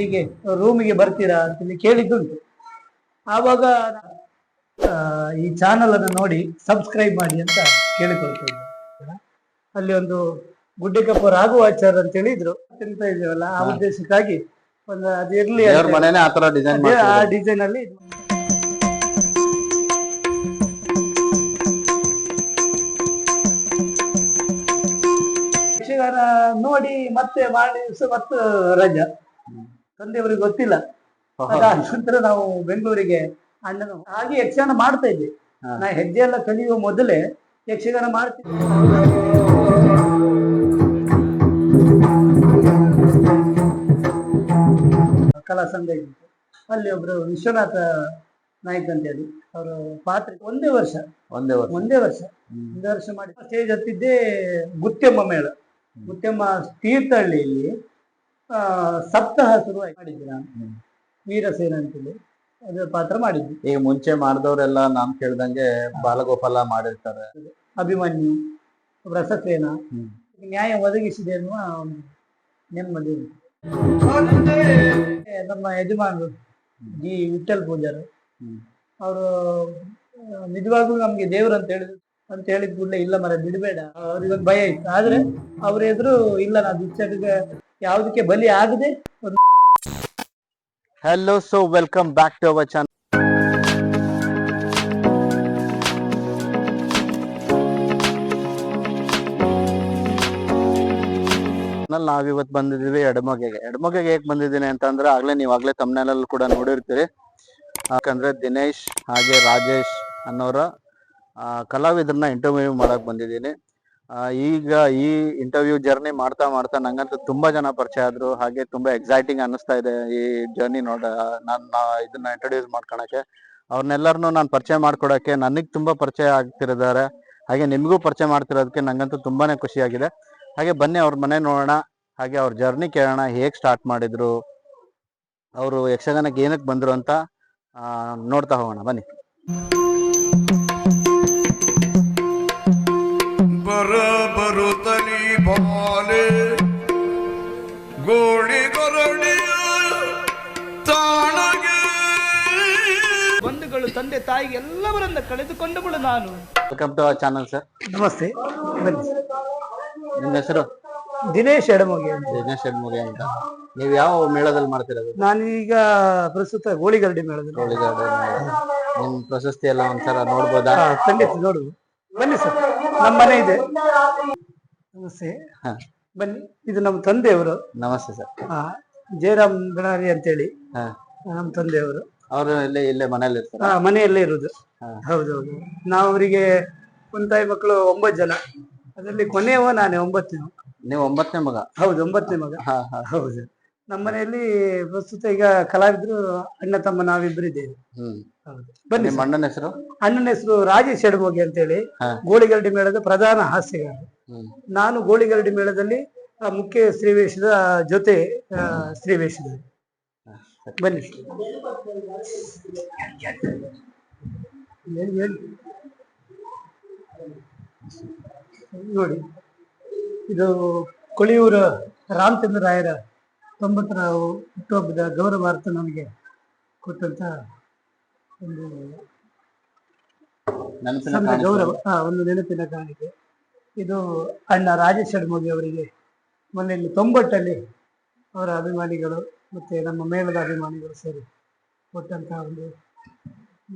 ಹೀಗೆ ರೂಮಿಗೆ ಬರ್ತೀರಾ ಅಂತೇಳಿ ಕೇಳಿದ್ದುಂಟು. ಆವಾಗ ಈ ಚಾನಲ್ ಅನ್ನು ನೋಡಿ ಸಬ್ಸ್ಕ್ರೈಬ್ ಮಾಡಿ ಅಂತ ಕೇಳಿಕೊಳ್ತಾ ಇದ್ದೆ. ಅಲ್ಲಿ ಒಂದು ಗುಡ್ಡೆಕಪ್ಪ ಆಚಾರ ಅಂತ ಹೇಳಿದ್ರು ತಿಂತ ಇದ್ದೇವಲ್ಲ ಆ ಉದ್ದೇಶಕ್ಕಾಗಿ ಒಂದು ಅದು ಇರ್ಲಿ ಆ ಡಿಸೈನ್ ಆ ಡಿಸೈನ್ ಅಲ್ಲಿ ಯಕ್ಷಗಾನ ನೋಡಿ ಮತ್ತೆ ಮಾಡಿ ಮತ್ತೆ ರಜಾ. ತಂದೆಯವರಿಗೆ ಗೊತ್ತಿಲ್ಲ. ನಂತರ ನಾವು ಬೆಂಗಳೂರಿಗೆ ಅಣ್ಣನು ಹಾಗೆ ಯಕ್ಷಗಾನ ಮಾಡ್ತಾ ಇದ್ವಿ. ನಾ ಹೆಜ್ಜೆ ಎಲ್ಲ ಕಲಿಯುವ ಮೊದಲೇ ಯಕ್ಷಗಾನ ಮಾಡ್ತಿದ್ವಿ ಕಲಾ ಸಂಘ ಇತ್ತು ಅಲ್ಲಿ ಒಬ್ರು ವಿಶ್ವನಾಥ ನಾಯ್ಕ ಅಂತ ಹೇಳಿ ಅವರು ಪಾತ್ರ ಒಂದೇ ವರ್ಷ. ಒಂದೇ ವರ್ಷ. ಒಂದೇ ವರ್ಷ. ಒಂದೇ ವರ್ಷ ಮಾಡಿ ಸ್ಟೇಜ್ ಹತ್ತಿದ್ದೆ ಗುತ್ತೆಮ್ಮ ಮೇಳ. ಗುತ್ತೆಮ್ಮ ತೀರ್ಥಹಳ್ಳಿಯಲ್ಲಿ ಸಪ್ತಾಹ ಶುರು ಮಾಡಿದ್ದೆ ನಾನು. ವೀರಸೇನ ಅಂತೇಳಿ. ಅದ್ರ ಪಾತ್ರ ಮಾಡಿದ್ವಿ. ಈಗ ಮುಂಚೆ ಮಾಡಿದವರೆಲ್ಲ ನಾನ್ ಕೇಳ್ದಂಗೆ ಬಾಲಗೋಪಾಲ ಮಾಡಿರ್ತಾರೆ. ಅಭಿಮನ್ಯು ರಸಸೇನ. ನ್ಯಾಯ ಒದಗಿಸಿದೆ ಅನ್ನುವ ಒಂದು ನೆಮ್ಮದಿ. ನಮ್ಮ ಯಜಮಾನರು ಜಿ. ವಿಠಲ್ ಪೂಜಾರು. ಅವರು ನಿಜವಾಗ್ಲೂ ನಮ್ಗೆ ದೇವ್ರು ಅಂತ ಹೇಳಿದ್ರು. ಅಂತ ಹೇಳಿದ ಕೂಡಲೇ ಇಲ್ಲ ಮರ ಬಿಡಬೇಡ. ಅವ್ರಿಗೊಂದು ಭಯ ಇತ್ತು. ಆದ್ರೆ ಅವ್ರ ಎದುರು ಇಲ್ಲ ನಾ ದುಶ್ಚಟಕ್ಕೆ ಯಾವುದಕ್ಕೆ ಬಲಿ ಆಗದೆ hello so welcome back to our channel ನಾವಿವತ್ತು ಬಂದಿದ್ದೀವಿ ಎಡಮೊಗೆಗೆ. ಎಡಮೊಗೆಗೆ ಹೇಗೆ ಬಂದಿದ್ದೀನಿ ಅಂತಂದ್ರೆ ಆಗ್ಲೇ ನೀವು ಆಗ್ಲೇ ತಮ್ಮನೆಲ್ಲ ಕೂಡ ನೋಡಿರ್ತೀರಿ. ಯಾಕಂದ್ರೆ ದಿನೇಶ್ ಹಾಗೆ ರಾಜೇಶ್ ಅನ್ನೋರ ಕಲಾವಿದರನ್ನ ಇಂಟರ್ವ್ಯೂ ಮಾಡಕ್ ಬಂದಿದ್ದೀನಿ. ಈಗ ಈ ಇಂಟರ್ವ್ಯೂ ಜರ್ನಿ ಮಾಡ್ತಾ ಮಾಡ್ತಾ ನಂಗಂತೂ ತುಂಬಾ ಜನ ಪರಿಚಯ ಆದ್ರು, ಹಾಗೆ ತುಂಬಾ ಎಕ್ಸೈಟಿಂಗ್ ಅನಿಸ್ತಾ ಇದೆ ಈ ಜರ್ನಿ ನೋಡ ನನ್ನ ಇದನ್ನ ಇಂಟ್ರೊಡ್ಯೂಸ್ ಮಾಡ್ಕೊಳಕ್ಕೆ. ಅವ್ರನ್ನೆಲ್ಲರನ್ನು ನಾನು ಪರಿಚಯ ಮಾಡ್ಕೊಡಕ್ಕೆ ನನಗೆ ತುಂಬಾ ಪರಿಚಯ ಆಗ್ತಿರಿದ್ದಾರೆ ಹಾಗೆ ನಿಮಗೂ ಪರಿಚಯ ಮಾಡ್ತಿರೋದಕ್ಕೆ ನಂಗಂತೂ ತುಂಬಾನೇ ಖುಷಿಯಾಗಿದೆ. ಹಾಗೆ ಬನ್ನಿ ಅವ್ರ ಮನೆ ನೋಡೋಣ, ಹಾಗೆ ಅವ್ರ ಜರ್ನಿ ಕೇಳೋಣ, ಹೇಗೆ ಸ್ಟಾರ್ಟ್ ಮಾಡಿದ್ರು, ಅವರು ಯಕ್ಷಗಾನಕ್ಕೆ ಏನಕ್ಕೆ ಬಂದ್ರು ಅಂತ ನೋಡ್ತಾ ಹೋಗೋಣ, ಬನ್ನಿ. ಎಲ್ಲವರನ್ನ ಕಳೆದುಕೊಂಡವಳು ನಾನು. ವೆಲ್ಕಮ್ ಟು ಚಾನಲ್ ಸರ್ ನಮಸ್ತೆ. ಬನ್ನಿ. ನಿಮ್ಮ ಹೆಸರು? ದಿನೇಶ್ ಎಡಮೋಗಿ ಅಂತ. ದಿನೇಶ್ ಹೆಡ್ಮುಗೆ ಅಂತ. ನೀವು ಯಾವ ಮೇಳದಲ್ಲಿ ಮಾಡ್ತಿರೋದು? ನಾನೀಗ ಪ್ರಸ್ತುತ ಗೋಳಿಗರಡಿ ಮೇಳದಲ್ಲಿ. ಹೋಳಿಗಾಡು ನಿಮ್ ಪ್ರಶಸ್ತಿ ಎಲ್ಲ ಒಂದ್ಸಲ ನೋಡ್ಬೋದಾ? ಹಾ, ಖಂಡಿತ ನೋಡು ಬನ್ನಿ ಸರ್ ನಮ್ಮ ಮನೆ ಇದೆ. ನಮಸ್ತೆ. ಹಾ. ಬನ್ನಿ. ಇದು ನಮ್ಮ ತಂದೆಯವರು. ನಮಸ್ತೆ ಸರ್ ಆ, ಜಯರಾಮ್ ಗಣಾರಿ ಅಂತೇಳಿ. ಹಾ. ನಮ್ಮ ತಂದೆಯವರು. ಅವರು ಇಲ್ಲೇ ಇಲ್ಲೇ ಮನೇಲಿ ಇರ್ತಾರೆ? ಆ, ಮನೆಯಲ್ಲೇ ಇರುದು. ಹೌದು ಹೌದೌದು. ನಾವು ಅವರಿಗೆ ಕುಂತಾಯಿ ತಾಯಿ ಮಕ್ಕಳು ಒಂಬತ್ತು ಜನ. ಅದರಲ್ಲಿ ಕೊನೆಯವ ನಾನೇ ಒಂಬತ್ತನೇ ನೀವು ಒಂಬತ್ತನೇ ಮಗ? ಹೌದು ಒಂಬತ್ತನೇ ಮಗ. ಹಾ ಹಾ. ಹೌದು. ನಮ್ಮ ಮನೆಯಲ್ಲಿ ಪ್ರಸ್ತುತ ಈಗ ಕಲಾವಿದರು ಅಣ್ಣ ತಮ್ಮ ನಾವಿಬ್ಬರು ಇದ್ದೇವೆ. ಹ್ಮ್. ಹೌದು. ಬನ್ನಿ ನಿಮ್ಮ ಅಣ್ಣನ ಹೆಸರು? ಅಣ್ಣನ ಹೆಸರು ರಾಜೇಶ್ ಎಡಮೋಗಿ ಅಂತೇಳಿ. ಹೇಳಿ ಗೋಳಿಗರಡಿ ಮೇಳದ ಪ್ರಧಾನ ಹಾಸ್ಯಗಾರ ಹ್ಮ್. ನಾನು ಗೋಳಿಗರಡಿ ಮೇಳದಲ್ಲಿ ಆ, ಮುಖ್ಯ ಸ್ತ್ರೀವೇಷದ ಜೊತೆ ಆ, ಸ್ತ್ರೀವೇಷದಲ್ಲಿ ಬನ್ನಿ. ಹೇಳಿ, ಹೇಳಿ. ನೋಡಿ ಇದು ಕೊಳಿಯೂರ ರಾಮಚಂದ್ರ ರಾಯರ ತೊಂಬತ್ತರ ಹುಟ್ಟುಹಬ್ಬದ ಗೌರವಾರ್ಥ ನಮಗೆ ಕೊಟ್ಟಂತ ಒಂದು ಸಣ್ಣ ಗೌರವ ಹಾ ಒಂದು ನೆನಪಿನ ಕಾಣಿಕೆ ಇದು ಅಣ್ಣ ರಾಜೇಶ್ ಮೋದಿ ಅವರಿಗೆ ಮೊನ್ನೆ ತೊಂಬತ್ತಲ್ಲಿ ಅವರ ಅಭಿಮಾನಿಗಳು ಮತ್ತೆ ನಮ್ಮ ಮೇಳದ ಅಭಿಮಾನಿಗಳು ಸೇರಿ ಕೊಟ್ಟಂತಹ ಒಂದು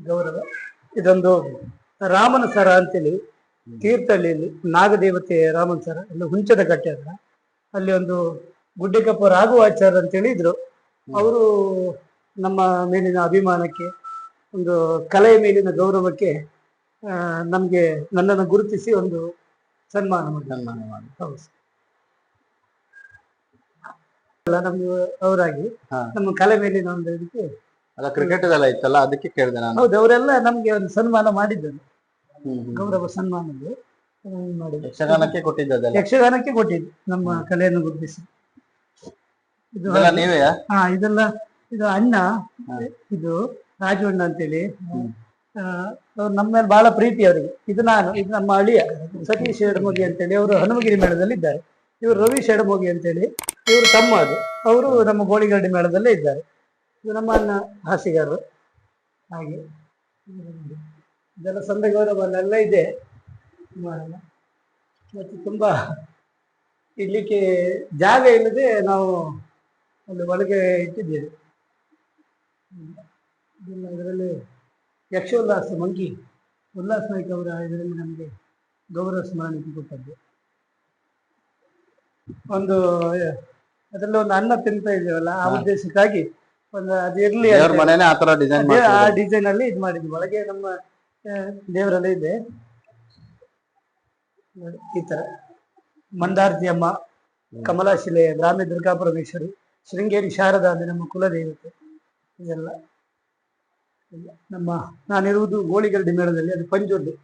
ಗೌರವ. ಇದೊಂದು ರಾಮನ ಸರ ಅಂತೇಳಿ ತೀರ್ಥಹಳ್ಳಿಯಲ್ಲಿ ನಾಗದೇವತೆ ರಾಮನ ಸರ ಇಲ್ಲಿ ಹುಂಚದ ಕಟ್ಟೆ ಹತ್ರ ಅಲ್ಲಿ ಒಂದು ಗುಡ್ಡೆಕಪ್ಪ ರಾಘವಾಚಾರ್ ಅಂತೇಳಿ ಇದ್ರು. ಅವರು ನಮ್ಮ ಮೇಲಿನ ಅಭಿಮಾನಕ್ಕೆ ಒಂದು ಕಲೆಯ ಮೇಲಿನ ಗೌರವಕ್ಕೆ ನಮಗೆ ನಮ್ಗೆ ನನ್ನನ್ನು ಗುರುತಿಸಿ ಒಂದು ಸನ್ಮಾನ ಮಾಡಿ ಸನ್ಮಾನ ಮಾಡಿ ಹೌದು. ಅಲ್ಲ ನಮ್ಗೆ ಅವರಾಗಿ. ನಮ್ಮ ಕಲೆ ಮೇಲಿನ ಒಂದು ಇದಕ್ಕೆ ಅಲ್ಲ ಕ್ರಿಕೆಟ್ ಎಲ್ಲ ಇತ್ತಲ್ಲ ಅದಕ್ಕೆ ಕೇಳಿದೆ ನಾನು. ಹೌದು ಅವರೆಲ್ಲ ನಮ್ಗೆ ಒಂದು ಸನ್ಮಾನ ಮಾಡಿದ್ದರು. ಗೌರವ ಸನ್ಮಾನ ಮಾಡಿದ್ರು. ಯಕ್ಷಗಾನಕ್ಕೆ ಕೊಟ್ಟಿದ್ದ ಯಕ್ಷಗಾನಕ್ಕೆ ಕೊಟ್ಟಿದ್ದು ನಮ್ಮ ಕಲೆಯನ್ನು ಗುರುತಿಸಿ. ಇದು ನೀವೇ ಹಾ ಇದೆಲ್ಲ ಇದು ಅಣ್ಣ ಇದು ರಾಜು ಅಣ್ಣ ಅಂತೇಳಿ ಆ, ಅವ್ರು ನಮ್ಮ ಮೇಲೆ ಬಹಳ ಪ್ರೀತಿ ಅವರಿಗೆ. ಇದು ನಾನು ಇದು ನಮ್ಮ ಅಳಿಯ ಸತೀಶ್ ಎಡಮೋಗಿ ಅಂತೇಳಿ ಅವರು ಹನುಮಗಿರಿ ಮೇಳದಲ್ಲಿ ಇದ್ದಾರೆ ಇವರು ರವಿ ಎಡಮೋಗಿ ಅಂತೇಳಿ. ಇವರು ತಮ್ಮ ಅದು. ಅವರು ನಮ್ಮ ಗೋಳಿಗರಡಿ ಮೇಳದಲ್ಲೇ ಇದ್ದಾರೆ. ಇದು ನಮ್ಮ ಅನ್ನ ಹಾಸಿಗಾರರು ಹಾಗೆ. ಇದೆಲ್ಲ ಸಂದ ಗೌರವಲ್ಲೆಲ್ಲ ಇದೆ. ಮತ್ತು ತುಂಬ ಇಡ್ಲಿಕ್ಕೆ ಜಾಗ ಇಲ್ಲದೆ ನಾವು ಅಲ್ಲಿ ಒಳಗೆ ಇಟ್ಟಿದ್ದೇವೆ. ಇದರಲ್ಲಿ ಇದರಲ್ಲಿ ಯಕ್ಷೋಲ್ಲಾಸ, ಮಂಕಿ. ಉಲ್ಲಾಸ್ ನಾಯ್ಕ ಅವರ ಇದರಲ್ಲಿ ನಮಗೆ ಗೌರವ ಸ್ಮರಣೆ ಕೊಟ್ಟದ್ದು. ಒಂದು ಅದರಲ್ಲಿ ಒಂದು ಅನ್ನ ತಿಂತಾ ಇದೀವಲ್ಲ ಆ ಉದ್ದೇಶಕ್ಕಾಗಿ ಒಂದು ಅದು ಇರ್ಲಿ ದೇವ್ರ ಮನೆನೇ ಆತರ ಡಿಸೈನ್ ಅದೇ ಆ ಡಿಸೈನ್ ಅಲ್ಲಿ ಇದು ಮಾಡಿದ್ವಿ. ಒಳಗೆ ನಮ್ಮ ದೇವರಲ್ಲಿ ಇದೆ. ನೋಡಿ, ಈ ತರ ಮಂದಾರ್ತಿ ಅಮ್ಮ ಕಮಲಾಶಿಲೆ ಬ್ರಾಹ್ಮಿ ದುರ್ಗಾ ಪರಮೇಶ್ವರಿ ಶೃಂಗೇರಿ ಶಾರದಾ ಅಂದ್ರೆ ನಮ್ಮ ಕುಲದೇವತೆ. ಇದೆಲ್ಲ. ಎಲ್ಲ. ನಮ್ಮ ನಾನಿರುವುದು ಗೋಳಿಗರಡಿ ಮೇಳದಲ್ಲಿ ಅದು ಪಂಜುರ್ಲಿ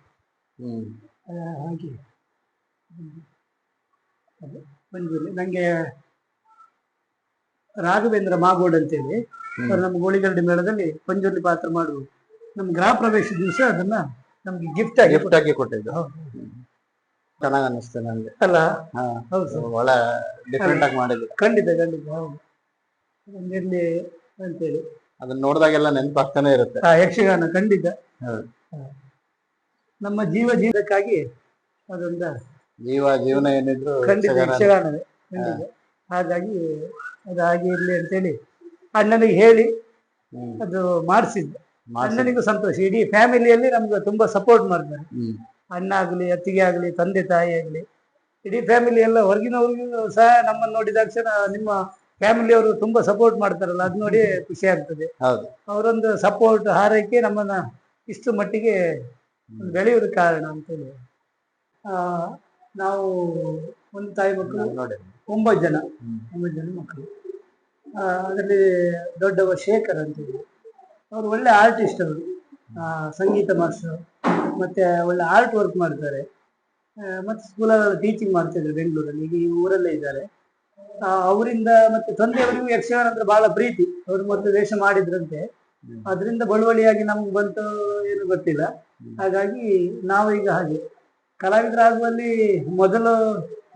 ಹ್ಮ್. ಆ, ಹಾಗೆ. ಅದು ಪಂಜುರ್ಲಿ ನಂಗೆ ರಾಘವೇಂದ್ರ ಮಾಗೋಡ್ ಅಂತೇಳಿ. ಅವರು ನಮ್ಮ ಗೋಳಿಗರಡಿ ಮೇಳದಲ್ಲಿ ಪಂಜುರ್ಲಿ ಪಾತ್ರ ಮಾಡುವುದು ನಮ್ಮ ಗೃಹ ಪ್ರವೇಶ ದಿವಸ ಅದನ್ನ ನಮ್ಗೆ ಗಿಫ್ಟ್ ಆಗಿ ಗಿಫ್ಟ್ ಆಗಿ ಕೊಟ್ಟಿದ್ದು. ಚೆನ್ನಾಗಿ ಚೆನ್ನಾಗ್ ನನಗೆ ನಂಗೆ. ಅಲ್ಲ? ಹಾ ಹೌದು ಸರ್. ಒಳ್ಳೆ ಡಿಫ್ರೆಂಟ್ ಆಗಿ ಮಾಡಿದ್ರು ಖಂಡಿತ ಖಂಡಿತ ಹೌದು. ಒಂದಿರ್ಲಿ ಅಂತೇಳಿ. ಅದನ್ನ ನೋಡಿದಾಗೆಲ್ಲ ನೆನಪಾಗ್ತಾನೆ ಇರುತ್ತೆ. ಆ ಯಕ್ಷಗಾನ ಖಂಡಿತ. ಹೌದು. ಹಾ. ನಮ್ಮ ಜೀವ ಜೀವಕ್ಕಾಗಿ ಅದೊಂದ ಜೀವ ಜೀವನ ಏನಿದ್ರು ಖಂಡಿತ ಯಕ್ಷಗಾನ- ಯಕ್ಷಗಾನವೇ ಖಂಡಿತ. ಹಾಗಾಗಿ ಅದು ಹಾಗೆ ಇರ್ಲಿ ಅಂತೇಳಿ ಅಣ್ಣನಿಗೆ ಹೇಳಿ ಅದು ಮಾಡಿಸಿದ್ದೆ. ಮಾಡ್ಸಿ- ಅಣ್ಣನಿಗೂ ಸಂತೋಷ. ಇಡೀ ಫ್ಯಾಮಿಲಿಯಲ್ಲಿ ನಮ್ಗೆ ತುಂಬಾ ಸಪೋರ್ಟ್ ಮಾಡ್ತಾರೆ. ಅಣ್ಣ ಆಗ್ಲಿ ಅತ್ತಿಗೆ ಆಗ್ಲಿ ತಂದೆ ತಾಯಿ ಆಗ್ಲಿ ಇಡೀ ಫ್ಯಾಮಿಲಿ ಎಲ್ಲ ಹೊರಗಿನವ್ರಿಗೂ ಸಹ ನಮ್ಮನ್ನು ನೋಡಿದ ತಕ್ಷಣ ನಿಮ್ಮ ಫ್ಯಾಮಿಲಿಯವರು ತುಂಬಾ ಸಪೋರ್ಟ್ ಮಾಡ್ತಾರಲ್ಲ ಅದು ನೋಡಿ ಖುಷಿ ಆಗ್ತದೆ. ಹೌದು. ಅವರೊಂದು ಸಪೋರ್ಟ್ ಹಾರೈಕೆ ನಮ್ಮನ್ನ ಇಷ್ಟು ಮಟ್ಟಿಗೆ ಬೆಳೆಯುವುದು ಕಾರಣ ಅಂತೇಳಿ. ಆ, ನಾವು ಒಂದು ತಾಯಿ ಮಕ್ಕಳು ನೋಡಿ ಒಂಬತ್ತು ಜನ. ಒಂಬತ್ತು ಜನ ಮಕ್ಕಳು. ಅದರಲ್ಲಿ ದೊಡ್ಡವ ಶೇಖರ್ ಅಂತೇಳಿ ಅವರು ಒಳ್ಳೆ ಆರ್ಟಿಸ್ಟ್ ಅವರು. ಸಂಗೀತ ಮಾಸ್ಟರ್ ಮತ್ತೆ ಒಳ್ಳೆ ಆರ್ಟ್ ವರ್ಕ್ ಮಾಡ್ತಾರೆ. ಮತ್ತು ಸ್ಕೂಲಲ್ಲಿ ಟೀಚಿಂಗ್ ಮಾಡ್ತಿದ್ರು ಬೆಂಗಳೂರಲ್ಲಿ. ಈಗ ಈ ಊರಲ್ಲೇ ಇದ್ದಾರೆ. ಅವರಿಂದ ಮತ್ತೆ ತಂದೆಯವರಿಗೂ ಯಕ್ಷಗಾನ ಅಂದ್ರೆ ಬಹಳ ಪ್ರೀತಿ. ಅವರು ಮೊದಲು ವೇಷ ಮಾಡಿದ್ರಂತೆ. ಅದರಿಂದ ಬಳುವಳಿಯಾಗಿ ನಮ್ಗೆ ಬಂತು ಏನು ಗೊತ್ತಿಲ್ಲ. ಹಾಗಾಗಿ ನಾವು ಈಗ ಹಾಗೆ. ಕಲಾವಿದರಾಗುವಲ್ಲಿ ಮೊದಲು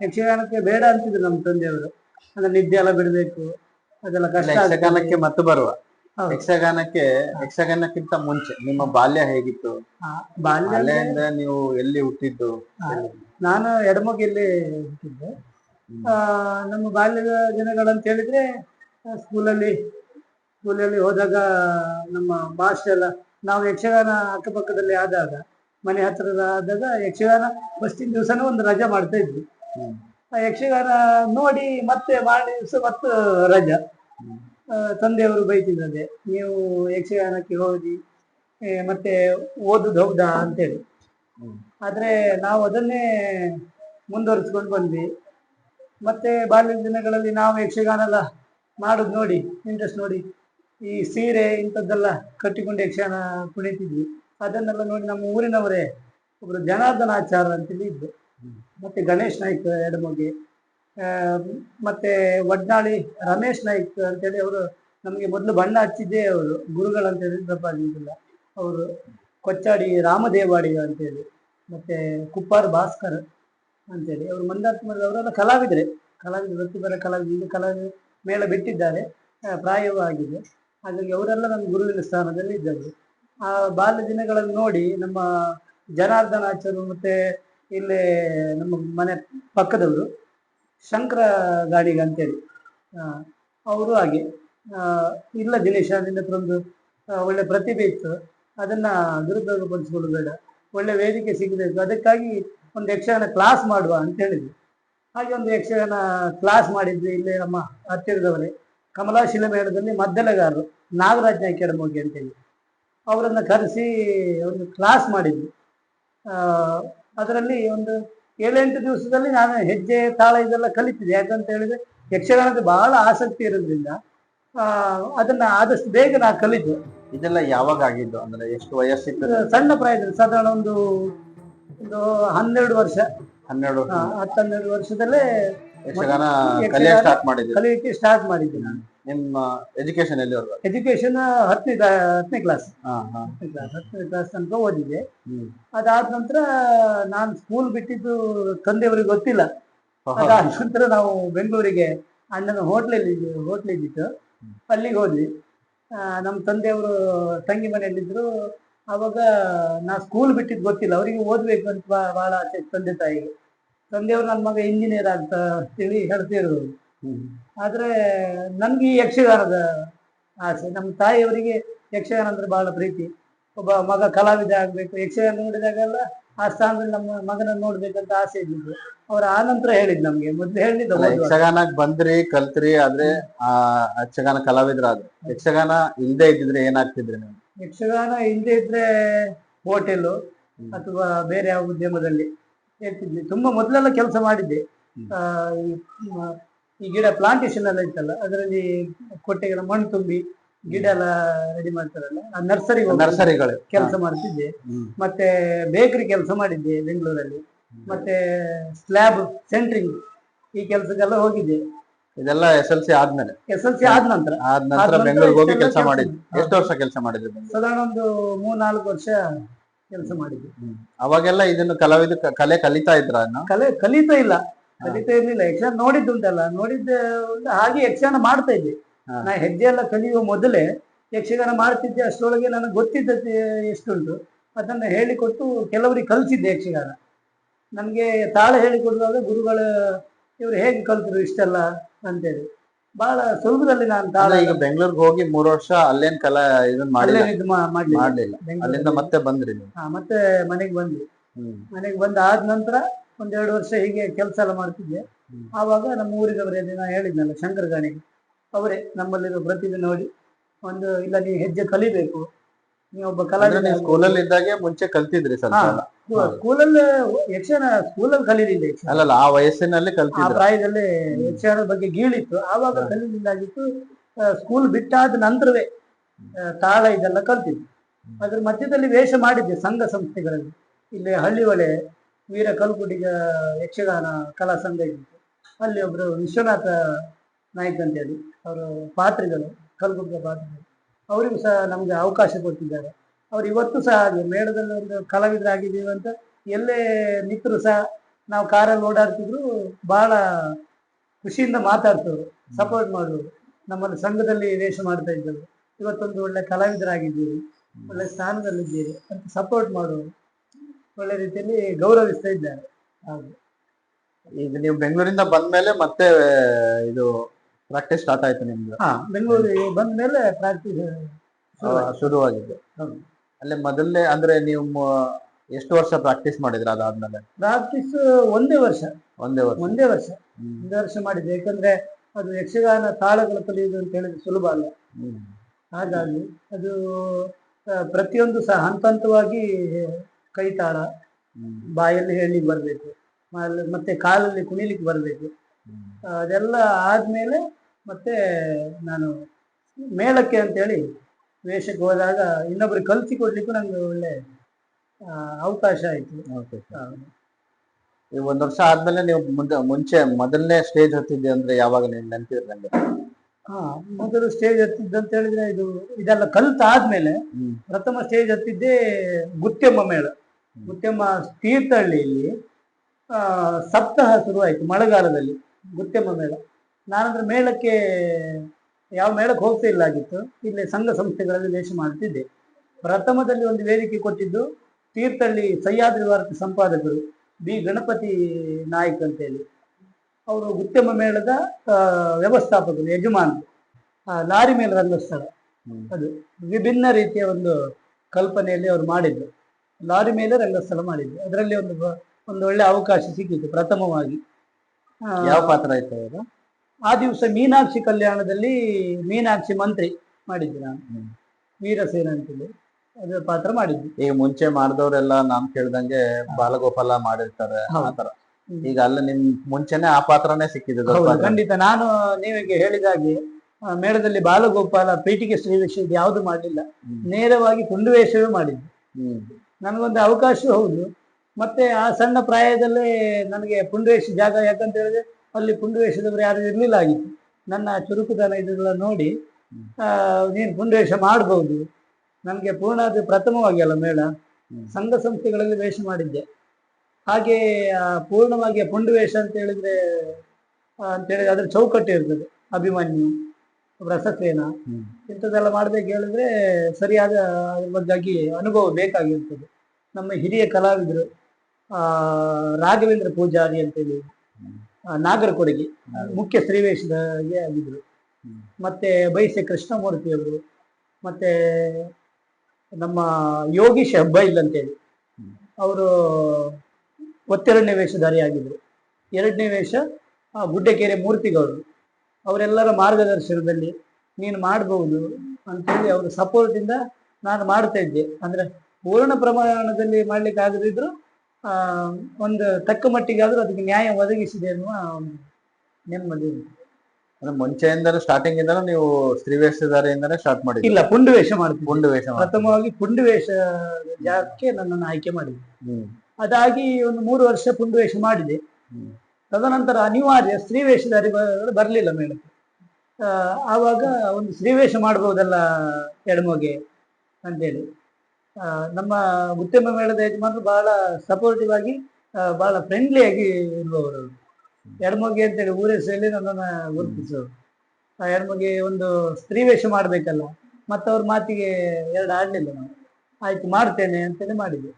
ಯಕ್ಷಗಾನಕ್ಕೆ ಬೇಡ ಅಂತಿದ್ರು ನಮ್ಮ ತಂದೆಯವರು. ಅಂದ್ರೆ ನಿದ್ದೆ ಎಲ್ಲ ಬಿಡಬೇಕು. ಅದೆಲ್ಲ ಕಷ್ಟ ಯಕ್ಷಗಾನಕ್ಕೆ ಮತ್ತೆ ಬರುವ. ಯಕ್ಷಗಾನಕ್ಕೆ ಯಕ್ಷಗಾನಕ್ಕಿಂತ ಮುಂಚೆ ನಿಮ್ಮ ಬಾಲ್ಯ ಹೇಗಿತ್ತು? ಬಾಲ್ಯ ಅಂದ್ರೆ ನೀವು ಎಲ್ಲಿ ಹುಟ್ಟಿದ್ದು? ನಾನು ಎಡಮಗಿಲ್ಲಿ ಹುಟ್ಟಿದ್ದೆ. ಆ, ನಮ್ಮ ಬಾಲ್ಯದ ದಿನಗಳಂತ ಹೇಳಿದ್ರೆ ಸ್ಕೂಲಲ್ಲಿ ಸ್ಕೂಲಲ್ಲಿ ಹೋದಾಗ ನಮ್ಮ ಭಾಷೆ ಎಲ್ಲ ನಾವು ಯಕ್ಷಗಾನ ಅಕ್ಕಪಕ್ಕದಲ್ಲಿ ಆದಾಗ ಮನೆ ಹತ್ರದ ಆದಾಗ ಯಕ್ಷಗಾನ ಫಸ್ಟಿನ ದಿವಸನೂ ಒಂದು ರಜೆ ಮಾಡ್ತಾ ಇದ್ವಿ. ಯಕ್ಷಗಾನ ನೋಡಿ ಮತ್ತೆ ಮಾಡಿ ಮತ್ತು ರಜಾ. ತಂದೆಯವರು ಬೈತಿದ್ದಾರೆ. ನೀವು ಯಕ್ಷಗಾನಕ್ಕೆ ಹೋಗಿ ಮತ್ತೆ ಓದುದು ಹೋಗ್ದ ಅಂತೇಳಿ. ಆದ್ರೆ ನಾವು ಅದನ್ನೇ ಮುಂದುವರಿಸ್ಕೊಂಡು ಬಂದ್ವಿ. ಮತ್ತೆ ಬಾಲ್ಯದ ದಿನಗಳಲ್ಲಿ ನಾವು ಯಕ್ಷಗಾನ ಎಲ್ಲ ಮಾಡುದು ನೋಡಿ ಇಂಟ್ರೆಸ್ಟ್ ನೋಡಿ. ಈ ಸೀರೆ ಇಂಥದ್ದೆಲ್ಲ ಕಟ್ಟಿಕೊಂಡು ಯಕ್ಷಗಾನ ಕುಣಿತಿದ್ವಿ. ಅದನ್ನೆಲ್ಲ ನೋಡಿ ನಮ್ಮ ಊರಿನವರೇ ಒಬ್ರು ಜನಾರ್ದನ ಆಚಾರ ಅಂತೇಳಿ ಇದ್ದು ಮತ್ತೆ ಗಣೇಶ್ ನಾಯ್ಕ್ ಎಡಮೊಗೆ ಮತ್ತೆ ವಡ್ನಾಳಿ ರಮೇಶ್ ನಾಯ್ಕ್ ಅಂತೇಳಿ ಅವರು ನಮಗೆ ಮೊದಲು ಬಣ್ಣ ಹಚ್ಚಿದ್ದೇ ಅವರು. ಗುರುಗಳಂತೇಳಿ ಪ್ರಪಾದಿಲ್ಲ ಅವರು ಕೊಚ್ಚಾಡಿ ರಾಮದೇವಾಡಿ ಅಂತೇಳಿ ಮತ್ತೆ ಕುಪ್ಪಾರ್ ಭಾಸ್ಕರ್ ಅಂತೇಳಿ. ಅವರು ಮಂದಾರ್ತಿಮರದ ಅವರೆಲ್ಲ ಕಲಾವಿದರೆ ಕಲಾವಿದ ವೃತ್ತಿಪರ ಕಲಾವಿದ ಈಗ ಕಲಾವಿದ ಮೇಳ ಬಿಟ್ಟಿದ್ದಾರೆ. ಆ, ಪ್ರಾಯವೂ ಆಗಿದೆ ಹಾಗಾಗಿ ಅವರೆಲ್ಲ ನಮ್ಮ ಗುರುವಿನ ಸ್ಥಾನದಲ್ಲಿ ಇದ್ದವರು ಆ ಬಾಲ್ಯ ದಿನಗಳನ್ನು ನೋಡಿ ನಮ್ಮ ಜನಾರ್ದನ ಆಚಾರ್ಯರು ಮತ್ತೆ ಇಲ್ಲಿ ನಮ್ಮ ಮನೆ ಪಕ್ಕದವರು ಶಂಕರ ಗಾಡಿಗ ಅಂತೇಳಿ. ಅವರು ಹಾಗೆ. ಇಲ್ಲ ದಿನೇಶ, ನಿನ್ನ ಹತ್ರ ಒಂದು ಒಳ್ಳೆ ಪ್ರತಿಭೆ ಇತ್ತು. ಅದನ್ನ ದುರುಪಯೋಗಪಡಿಸ್ಕೊಳ್ಳೋದು ಬೇಡ. ಒಳ್ಳೆ ವೇದಿಕೆ ಸಿಗಬೇಕು. ಅದಕ್ಕಾಗಿ ಒಂದು ಯಕ್ಷಗಾನ ಕ್ಲಾಸ್ ಮಾಡುವ ಅಂತ ಹೇಳಿದ್ವಿ ಹಾಗೆ ಒಂದು ಯಕ್ಷಗಾನ ಕ್ಲಾಸ್ ಮಾಡಿದ್ವಿ ಇಲ್ಲಿ ನಮ್ಮ ಹತ್ತಿರದವರೇ. ಕಮಲಾಶಿಲೆ ಮೇಳದಲ್ಲಿ ಮದ್ದಲೆಗಾರರು, ನಾಗರಾಜ್ ಎಡಮೋಗಿ ಅಂತೇಳಿ. ಅವರನ್ನು ಕರೆಸಿ ಒಂದು ಕ್ಲಾಸ್ ಮಾಡಿದ್ವಿ. ಅದರಲ್ಲಿ ಒಂದು ಏಳೆಂಟು ದಿವಸದಲ್ಲಿ ನಾನು ಹೆಜ್ಜೆ ತಾಳ ಇದೆಲ್ಲ ಕಲಿತಿದ್ದೆ ಯಾಕಂತ ಹೇಳಿದ್ರೆ ಯಕ್ಷಗಾನದ ಬಹಳ ಆಸಕ್ತಿ ಇರೋದ್ರಿಂದ ಆ, ಅದನ್ನ ಆದಷ್ಟು ಬೇಗ ನಾನು ಕಲಿತು. ಇದೆಲ್ಲ ಯಾವಾಗ ಆಗಿದ್ದು? ಅಂದ್ರೆ ಎಷ್ಟು ವಯಸ್ಸಿತ್ತು ಸಣ್ಣ ಪ್ರಾಯದಲ್ಲಿ ಸಾಧಾರಣ ಒಂದು ಒಂದು ಹನ್ನೆರಡು ವರ್ಷ. ಹನ್ನೆರಡು ಆ, ಹತ್ತನ್ನೆರಡು ವರ್ಷದಲ್ಲೇ ಯಕ್ಷಗಾನ ಕಲಿಯಕ್ಕೆ ಸ್ಟಾರ್ಟ್ ಮಾಡಿದ್ದೆ ನಾನು. ನಿಮ್ಮ ಎಜುಕೇಶನ್ ಎಲ್ಲಿ ಎಜುಕೇಶನ್ ಹತ್ತನೇ ಹತ್ತನೇ ಕ್ಲಾಸ್ ಹತ್ತನೇ ಕ್ಲಾಸ್ ಹತ್ತನೇ ಕ್ಲಾಸ್ ತನಕ ಓದಿದೆ ಅದಾದ ನಂತರ ನಾನು ಸ್ಕೂಲ್ ಬಿಟ್ಟಿದ್ದು ತಂದೆಯವರಿಗೆ ಗೊತ್ತಿಲ್ಲ. ಅದಾದ ನಂತರ ನಾವು ಬೆಂಗಳೂರಿಗೆ ಅಣ್ಣನ ಹೋಟ್ಲಲ್ಲಿ ಹೋಟ್ಲ್ ಇದ್ದಿತ್ತು. ಅಲ್ಲಿಗೆ ಹೋದ್ವಿ. ನಮ್ಮ ತಂದೆಯವರು ತಂಗಿ ಮನೆಯಲ್ಲಿದ್ರು. ಅವಾಗ ನಾ ಸ್ಕೂಲ್ ಬಿಟ್ಟಿದ್ದು ಗೊತ್ತಿಲ್ಲ. ಅವರಿಗೆ ಓದ್ಬೇಕು ಅಂತ ಭಾಳ ಬಹಳ ಆಸೆ ತಂದೆ ತಾಯಿಗೆ. ತಂದೆಯವರು ನನ್ನ ಮಗ ಇಂಜಿನಿಯರ್ ಅಂತ ಹೇಳಿ ಹೇಳ್ತಿರೋದು ಆದ್ರೆ ನನ್ಗೆ ಈ ಯಕ್ಷಗಾನದ ಆಸೆ. ನಮ್ಮ ತಾಯಿಯವರಿಗೆ ಯಕ್ಷಗಾನ ಅಂದ್ರೆ ಬಹಳ ಪ್ರೀತಿ. ಒಬ್ಬ ಮಗ ಕಲಾವಿದ ಆಗ್ಬೇಕು ಯಕ್ಷಗಾನ ನೋಡಿದಾಗೆಲ್ಲ ಆ ಸ್ಥಾನದಲ್ಲಿ ನಮ್ಮ ಮಗನನ್ನು ನೋಡ್ಬೇಕಂತ ಆಸೆ ಇದ್ದಿದ್ದು. ಅವ್ರ ಆ ನಂತರ ಹೇಳಿದ್ ನಮ್ಗೆ. ಮೊದ್ಲು ಹೇಳಿದ್ದ ಯಕ್ಷಗಾನ ಯಕ್ಷಗಾನಕ್ ಬಂದ್ರಿ ಕಲ್ತ್ರಿ ಆದ್ರೆ ಆ ಯಕ್ಷಗಾನ ಕಲಾವಿದ್ರಾದ್ರಿ ಯಕ್ಷಗಾನ ಹಿಂದೆ ಇದ್ದಿದ್ರೆ ಏನಾಗ್ತಿದ್ರಿ ನೀವು? ಯಕ್ಷಗಾನ ಹಿಂದೆ ಇದ್ರೆ ಹೋಟೆಲ್ ಅಥವಾ ಬೇರೆ ಯಾವ ಉದ್ಯಮದಲ್ಲಿ ಹೇಳ್ತಿದ್ವಿ. ತುಂಬಾ ಮೊದಲೆಲ್ಲ ಕೆಲಸ ಮಾಡಿದ್ದೆ. ಆ, ಈ ಗಿಡ ಪ್ಲಾಂಟೇಶನ್ ಎಲ್ಲ ಇತ್ತಲ್ಲ ಅದರಲ್ಲಿ ಕೊಟ್ಟೆಗಳ ಮಣ್ಣು ತುಂಬಿ ಗಿಡ ಎಲ್ಲ ರೆಡಿ ಮಾಡ್ತಾರಲ್ಲ ಆ ನರ್ಸರಿ ನರ್ಸರಿಗಳು ಕೆಲಸ ಮಾಡ್ತಿದ್ದೆ. ಮತ್ತೆ ಬೇಕರಿ ಕೆಲಸ ಮಾಡಿದ್ದೆ ಬೆಂಗಳೂರಲ್ಲಿ. ಮತ್ತೆ ಸ್ಲ್ಯಾಬ್ ಸೆಂಟ್ರಿಂಗ್ ಈ ಕೆಲಸಕ್ಕೆಲ್ಲ ಹೋಗಿದ್ದೆ. ಇದೆಲ್ಲ ಎಸ್ ಎಲ್ ಸಿ ಆದ್ಮೇಲೆ. ಎಸ್ ಎಲ್ ಸಿ ಆದ ನಂತರ. ಆದ ನಂತರ ಬೆಂಗಳೂರಿಗೆ ಹೋಗಿ ಕೆಲಸ ಹಾ. ಎಷ್ಟು ವರ್ಷ ಕೆಲಸ ಮಾಡಿದ್ರು ಸಾಧಾರಣ ಒಂದು ಮೂರ್ ನಾಲ್ಕು ವರ್ಷ ಕೆಲಸ ಮಾಡಿದ್ದೆ. ಅವಾಗೆಲ್ಲ ಇದನ್ನು ಕಲಾವಿದ ಕಲೆ ಕಲಿತಾ ಇದ್ರ ಕಲೆ ಕಲಿತಾ ಇಲ್ಲ. ಕಲಿತಾ ಇರ್ಲಿಲ್ಲ. ಯಕ್ಷಗಾನ ನೋಡಿದ್ದುಂಟಲ್ಲ. ನೋಡಿದ್ದ ಒಂದು ಹಾಗೆ ಯಕ್ಷಗಾನ ಮಾಡ್ತಾ ಇದ್ದೆ. ನಾ ಹೆಜ್ಜೆ ಎಲ್ಲ ಕಲಿಯುವ ಮೊದಲೇ ಯಕ್ಷಗಾನ ಮಾಡ್ತಿದ್ದೆ. ಅಷ್ಟರೊಳಗೆ ನನಗೆ ಗೊತ್ತಿದ್ದದ್ದು ಎಷ್ಟುಂಟು. ಅದನ್ನ ಹೇಳಿಕೊಟ್ಟು ಕೆಲವರಿಗೆ ಕಲಿಸಿದ್ದೆ ಯಕ್ಷಗಾನ. ನನಗೆ ತಾಳ ಹೇಳಿಕೊಡುವಾಗ ಗುರುಗಳ ಇವರು ಹೇಗೆ ಕಲ್ತರು ಇಷ್ಟೆಲ್ಲ? ಅಂತೇಳಿ. ಬಹಳ ಸುಲಭದಲ್ಲಿ ನಾನು ತಾಳ ಈಗ ಬೆಂಗಳೂರಿಗೆ ಹೋಗಿ ಮೂರು ವರ್ಷ ಅಲ್ಲೇನ್ ಕಲಾ ಮಾಡ್ಲಿಲ್ಲ ಅಲ್ಲಿಂದ ಮತ್ತೆ ಬಂದ್ರಿ ಹಾ, ಮತ್ತೆ ಮನೆಗೆ ಬಂದ್ವಿ. ಮನೆಗೆ ಬಂದ ಆದ ನಂತರ ಒಂದೆರಡು ವರ್ಷ ಹೀಗೆ ಕೆಲಸ ಎಲ್ಲ ಮಾಡ್ತಿದ್ದೆ. ಆವಾಗ ನಮ್ಮ ಊರಿನವರೇ ನಾನು ಹೇಳಿದ್ನಲ್ಲ ಶಂಕರ ಗಾಣಿಗೆ. ಅವರೇ ನಮ್ಮಲ್ಲಿರೋ ಪ್ರತಿಭೆ ನೋಡಿ ಒಂದು ಇಲ್ಲ ನೀವು ಹೆಜ್ಜೆ ಕಲಿಬೇಕು. ನೀವೊಬ್ಬ ಒಬ್ಬ ಕಲಾವಿದ ಸ್ಕೂಲಲ್ಲಿ ಇದ್ದಾಗೆ ಮುಂಚೆ ಕಲ್ತಿದ್ರಿ ಸ್ವಲ್ಪ. ಸ್ಕೂಲಲ್ಲಿ ಯಕ್ಷಗಾನ ಸ್ಕೂಲಲ್ಲಿ ಕಲೀಲಿಲ್ಲ ಅಲ್ಲ ಅಲ್ಲಲ್ಲ ಆ ವಯಸ್ಸಿನಲ್ಲಿ ಆ ಪ್ರಾಯದಲ್ಲಿ ಯಕ್ಷಗಾನದ ಬಗ್ಗೆ ಗೀಳಿತ್ತು. ಆವಾಗ. ಕಲೀಲಿಲ್ಲಾಗಿತ್ತು ಸ್ಕೂಲ್ ಬಿಟ್ಟಾದ ನಂತರವೇ ತಾಳ ಇದೆಲ್ಲ ಕಲ್ತಿದ್ದೆ. ಅದ್ರ ಮಧ್ಯದಲ್ಲಿ ವೇಷ ಮಾಡಿದ್ದೆ ಸಂಘ ಸಂಸ್ಥೆಗಳಲ್ಲಿ. ಇಲ್ಲಿ ಹಳ್ಳಿವಳೆ ವೀರ ಕಲ್ಕುಟಿಗ ಯಕ್ಷಗಾನ ಕಲಾ ಸಂಘ ಇದ್ದಿತ್ತು ಅಲ್ಲಿ ಒಬ್ಬರು ವಿಶ್ವನಾಥ ಅಂತ ಅಂತೇಳಿ ಅವರು ಪಾತ್ರಿಗಳು ಕಲ್ಕುಟಿಗ ಪಾತ್ರಿಗಳು. ಅವರಿಗೂ ಸಹ ನಮಗೆ ಅವಕಾಶ ಕೊಟ್ಟಿದ್ದಾರೆ. ಅವ್ರು ಇವತ್ತು ಸಹ ಹಾಗೆ ಮೇಳದಲ್ಲಿ ಒಂದು ಕಲಾವಿದರಾಗಿದ್ದೀವಿ ಅಂತ ಎಲ್ಲೇ ನಿಂತರು ಸಹ ನಾವು ಕಾರಲ್ಲಿ ಓಡಾಡ್ತಿದ್ರು ಬಹಳ ಖುಷಿಯಿಂದ ಮಾತಾಡ್ತವ್ರು ಸಪೋರ್ಟ್ ಮಾಡೋರು ನಮ್ಮಲ್ಲಿ ಸಂಘದಲ್ಲಿ ವೇಷ ಮಾಡ್ತಾ ಇದ್ದವರು. ಇವತ್ತೊಂದು ಒಳ್ಳೆ ಕಲಾವಿದರಾಗಿದ್ದೀರಿ, ಒಳ್ಳೆ ಸ್ಥಾನದಲ್ಲಿದ್ದೀರಿ ಅಂತ ಸಪೋರ್ಟ್ ಮಾಡೋರು ಒಳ್ಳೆ ರೀತಿಯಲ್ಲಿ ಗೌರವಿಸ್ತಾ ಇದ್ದಾರೆ. ಈಗ ನೀವು ಬೆಂಗಳೂರಿಂದ ಬಂದ್ಮೇಲೆ ಮತ್ತೆ ಇದು ಪ್ರಾಕ್ಟೀಸ್ ಸ್ಟಾರ್ಟ್ ಆಯ್ತು ನಿಮ್ದು. ಹಾ ಬೆಂಗಳೂರಿಗೆ ಬಂದ ಮೇಲೆ ಪ್ರಾಕ್ಟೀಸ್ ಶುರುವಾಗಿದ್ದು ಹೌದು. ಅಲ್ಲೇ ಮೊದಲನೇ ಅಂದ್ರೆ ನೀವು ಮ- ಎಷ್ಟು ವರ್ಷ ಪ್ರಾಕ್ಟೀಸ್ ಮಾಡಿದ್ರ ಅದಾದ್ಮೇಲೆ? ಪ್ರಾಕ್ಟೀಸ್ ಒಂದೇ ವರ್ಷ. ಒಂದೇ ವರ್ಷ. ಒಂದೇ ವರ್ಷ. ಹ್ಮ್. ಒಂದೇ ವರ್ಷ ಮಾಡಿದ್ದೆ. ಯಾಕಂದ್ರೆ ಅದು ಯಕ್ಷಗಾನ ತಾಳಗಳು ಕಲಿಯುವುದು ಅಂತ ಹೇಳಿದ್ರೆ ಸುಲಭ ಅಲ್ಲ. ಹ್ಮ್. ಹಾಗಾಗಿ ಅದು ಆ, ಪ್ರತಿಯೊಂದು ಸಹ ಹಂತ ಹಂತವಾಗಿ ಕೈ ತಾಳ ಬಾಯಲ್ಲಿ ಹೇಳಲಿಕ್ಕೆ ಬರಬೇಕು. ಮತ್ತೆ ಕಾಲಲ್ಲಿ ಕುಣಿಲಿಕ್ಕೆ ಬರಬೇಕು. ಅದೆಲ್ಲ ಆದ್ಮೇಲೆ ಮತ್ತೆ ನಾನು ಮೇಳಕ್ಕೆ ಅಂತೇಳಿ ವೇಷಕ್ಕೆ ಹೋದಾಗ ಇನ್ನೊಬ್ರಿಗೆ ಕಲ್ತಿಕೊಡ್ಲಿಕ್ಕೂ ನಂಗೆ ಒಳ್ಳೆ ಅವಕಾಶ ಆಯ್ತು. ಈ ಒಂದ್ ವರ್ಷ ಆದ್ಮೇಲೆ ನೀವು ಮುಂದೆ ಮುಂಚೆ ಮೊದಲನೇ ಸ್ಟೇಜ್ ಹತ್ತಿದ್ದೆ ಅಂದ್ರೆ ಯಾವಾಗ ನೀವು ನೆನಪಿದ್ರೆ ನಂಗೆ? ಹಾ ಮೊದಲು ಸ್ಟೇಜ್ ಹತ್ತಿದ್ದಂತ ಹೇಳಿದ್ರೆ ಇದು ಇದೆಲ್ಲ ಕಲ್ತಾದ್ಮೇಲೆ. ಪ್ರಥಮ ಸ್ಟೇಜ್ ಹತ್ತಿದ್ದೆ ಗುತ್ತೆಮ್ಮ ಮೇಳ. ಗುತ್ಯಮ್ಮ ತೀರ್ಥಹಳ್ಳಿಯಲ್ಲಿ ಸಪ್ತಹ ಶುರುವಾಯಿತು ಮಳೆಗಾಲದಲ್ಲಿ ಗುತ್ತೆಮ್ಮ ಮೇಳ. ನಾನಂದ್ರೆ ಮೇಳಕ್ಕೆ ಯಾವ ಮೇಳಕ್ಕೆ ಹೋಗ್ತಾ ಇಲ್ಲ ಆಗಿತ್ತು ಇಲ್ಲಿ ಸಂಘ ಸಂಸ್ಥೆಗಳಲ್ಲಿ ವೇಷ ಮಾಡ್ತಿದ್ದೆ ಪ್ರಥಮದಲ್ಲಿ ಒಂದು ವೇದಿಕೆ ಕೊಟ್ಟಿದ್ದು ತೀರ್ಥಹಳ್ಳಿ ಸಹ್ಯಾದ್ರಿ ವಾರ್ತೆ ಸಂಪಾದಕರು ಬಿ. ಗಣಪತಿ ನಾಯಕ್ ಅಂತೇಳಿ. ಅವರು ಗುತ್ತೆಮ್ಮ ಮೇಳದ ವ್ಯವಸ್ಥಾಪಕರು ಯಜಮಾನ್ ಆ, ಲಾರಿ ಮೇಲೆ ರಂಗಸ್ಥಳ. ಅದು ವಿಭಿನ್ನ ರೀತಿಯ ಒಂದು ಕಲ್ಪನೆಯಲ್ಲಿ ಅವರು ಮಾಡಿದ್ರು ಲಾರಿ ಮೇಲೆ ರಂಗಸ್ಥಳ ಮಾಡಿದ್ವಿ. ಅದರಲ್ಲಿ ಒಂದು ಒಂದು ಒಳ್ಳೆ ಅವಕಾಶ ಸಿಕ್ಕಿತ್ತು ಪ್ರಥಮವಾಗಿ. ಯಾವ ಪಾತ್ರ ಆಯ್ತು ಅವರು? ಆ ದಿವಸ ಮೀನಾಕ್ಷಿ ಕಲ್ಯಾಣದಲ್ಲಿ ಮೀನಾಕ್ಷಿ ಮಂತ್ರಿ ಮಾಡಿದ್ದೆ ನಾನು. ವೀರಸೇನ ಅಂತೇಳಿ. ಅದರ ಪಾತ್ರ ಮಾಡಿದ್ವಿ. ಈಗ ಮುಂಚೆ ಮಾಡಿದವರೆಲ್ಲ ನಾನ್ ಕೇಳ್ದಂಗೆ ಬಾಲಗೋಪಾಲ ಮಾಡಿರ್ತಾರೆ. ಆತರ ಈಗ ಅಲ್ಲ ನಿಮ್ ಮುಂಚೆನೆ ಆ ಪಾತ್ರನೇ ಸಿಕ್ಕಿದೆ. ಖಂಡಿತ. ನಾನು ನೀವಿಗೆ ಹೇಳಿದಾಗೆ ಮೇಳದಲ್ಲಿ ಬಾಲಗೋಪಾಲ ಪೀಠಿಕೆ ಶ್ರೀವಿಷಯ ಯಾವ್ದು ಯಾವುದು ಮಾಡಲಿಲ್ಲ. ನೇರವಾಗಿ ಕುಂಡುವೇಷವೇ ಮಾಡಿದ್ದು ಹ್ಮ್. ನನಗೊಂದು ಅವಕಾಶ ಹೌದು. ಮತ್ತೆ ಆ ಸಣ್ಣ ಪ್ರಾಯದಲ್ಲೇ ನನಗೆ ಪುಂಡವೇಶ ಜಾಗ ಯಾಕಂತ ಹೇಳಿದ್ರೆ ಅಲ್ಲಿ ಪುಂಡವೇಶದವರು ಯಾರು ಇರಲಿಲ್ಲ ಆಗಿತ್ತು ನನ್ನ ಚುರುಕುತನ ಇದೆಲ್ಲ ನೋಡಿ ಆ, ನೀನು ಪುಂಡವೇಶ ಮಾಡಬಹುದು ನನಗೆ ಅದು ಪ್ರಥಮವಾಗಿ ಅಲ್ಲ ಮೇಳ. ಸಂಘ ಸಂಸ್ಥೆಗಳಲ್ಲಿ ವೇಷ ಮಾಡಿದ್ದೆ. ಹಾಗೆ ಪೂರ್ಣವಾಗಿ ಪುಂಡವೇಷ ಪುಂಡು ವೇಷ ಅಂತ ಹೇಳಿದ್ರೆ ಆ, ಅಂತೇಳಿ ಅದ್ರ ಚೌಕಟ್ಟು ಇರ್ತದೆ ಅಭಿಮನ್ಯು. ರಸಸೇನ. ಇಂಥದ್ದೆಲ್ಲ ಮಾಡ್ಬೇಕು ಹೇಳಿದ್ರೆ ಸರಿಯಾದ ಬಗ್ಗಾಗಿ ಅನುಭವ ಬೇಕಾಗಿರ್ತದೆ ನಮ್ಮ ಹಿರಿಯ ಕಲಾವಿದರು ಆ ರಾಘವೇಂದ್ರ ಪೂಜಾರಿ ಅಂತೇಳಿ ನಾಗರ ಕೊಡುಗೆ ಮುಖ್ಯ ಶ್ರೀವೇಶದಾಗೆ ಆಗಿದ್ರು. ಮತ್ತೆ ಬೈಸೆ ಕೃಷ್ಣಮೂರ್ತಿ ಅವರು ಮತ್ತೆ ನಮ್ಮ ಯೋಗೀಶ್ ಹೆಬ್ಬೈಲ್ ಅಂತೇಳಿ. ಅವರು ಒತ್ತೆರಡನೇ ವೇಷಧಾರಿ ಆಗಿದ್ರು ಎರಡನೇ ವೇಷ ಗುಡ್ಡೆಕೆರೆ ಮೂರ್ತಿಗೌಡರು ಅವರೆಲ್ಲರ ಮಾರ್ಗದರ್ಶನದಲ್ಲಿ ನೀನು ಮಾಡಬಹುದು ಅಂತೇಳಿ ಸಪೋರ್ಟ್ ಸಪೋರ್ಟಿಂದ ನಾನು ಮಾಡ್ತಾ ಇದ್ದೆ. ಅಂದ್ರೆ ಪೂರ್ಣ ಪ್ರಮಾಣದಲ್ಲಿ ಮಾಡ್ಲಿಕ್ಕೆ ಆಗದಿದ್ರು ಆ, ಒಂದು ತಕ್ಕ ಮಟ್ಟಿಗಾದ್ರೂ ಅದಕ್ಕೆ ನ್ಯಾಯ ಒದಗಿಸಿದೆ ಅನ್ನುವ ನೆಮ್ಮದಿ ಮುಂಚೆಯಿಂದಲೂ ಸ್ಟಾರ್ಟಿಂಗ್ ಇಂದಲೂ ನೀವು ಸ್ತ್ರೀವೇಷಧಾರಿಯಿಂದನೇ ಸ್ಟಾರ್ಟ್ ಮಾಡಿ ಇಲ್ಲ ಪುಂಡು ವೇಷ ಮಾಡ್ತೀನಿ ಗುಂಡು ವೇಷ ಮಾಡ್ತಿದ್ರಿ. ಪ್ರಥಮವಾಗಿ ಪುಂಡು ವೇಷ ಜಾಗಕ್ಕೆ ನನ್ನನ್ನು ಆಯ್ಕೆ ಮಾಡಿದೆ ಅದಾಗಿ ಒಂದು ಮೂರು ವರ್ಷ ಪುಂಡು ವೇಷ ಮಾಡಿದೆ. ತದನಂತರ ಅನಿವಾರ್ಯ ಸ್ತ್ರೀವೇಷಧಾರಿ ಬರಲಿಲ್ಲ ಮೇಡಮ್ ಆವಾಗ ಒಂದು ಸ್ತ್ರೀವೇಷ ಮಾಡ್ಬೋದಲ್ಲ ಎಡಮೋಗೆ ಅಂತೇಳಿ. ನಮ್ಮ ಉತ್ತಮ ಮೇಳದ ಯಜಮಾನರು ಬಹಳ ಸಪೋರ್ಟಿವ್ ಆಗಿ ಬಹಳ ಫ್ರೆಂಡ್ಲಿ ಆಗಿ ಇರುವವರು. ಎಡಮೊಗೆ ಅಂತೇಳಿ ಊರ ಹೆಸರಲ್ಲಿ ನನ್ನನ್ನು ಗುರುತಿಸೋರು ಆ ಎಡಮೊಗೆ ಒಂದು ಸ್ತ್ರೀವೇಷ ಮಾಡಬೇಕಲ್ಲ, ಮತ್ತವ್ರ ಮಾತಿಗೆ ಎರಡು ಆಡಲಿಲ್ಲ ನಾವು ಆಯ್ತು ಮಾಡ್ತೇನೆ ಅಂತೇಳಿ ಮಾಡಿದ್ವಿ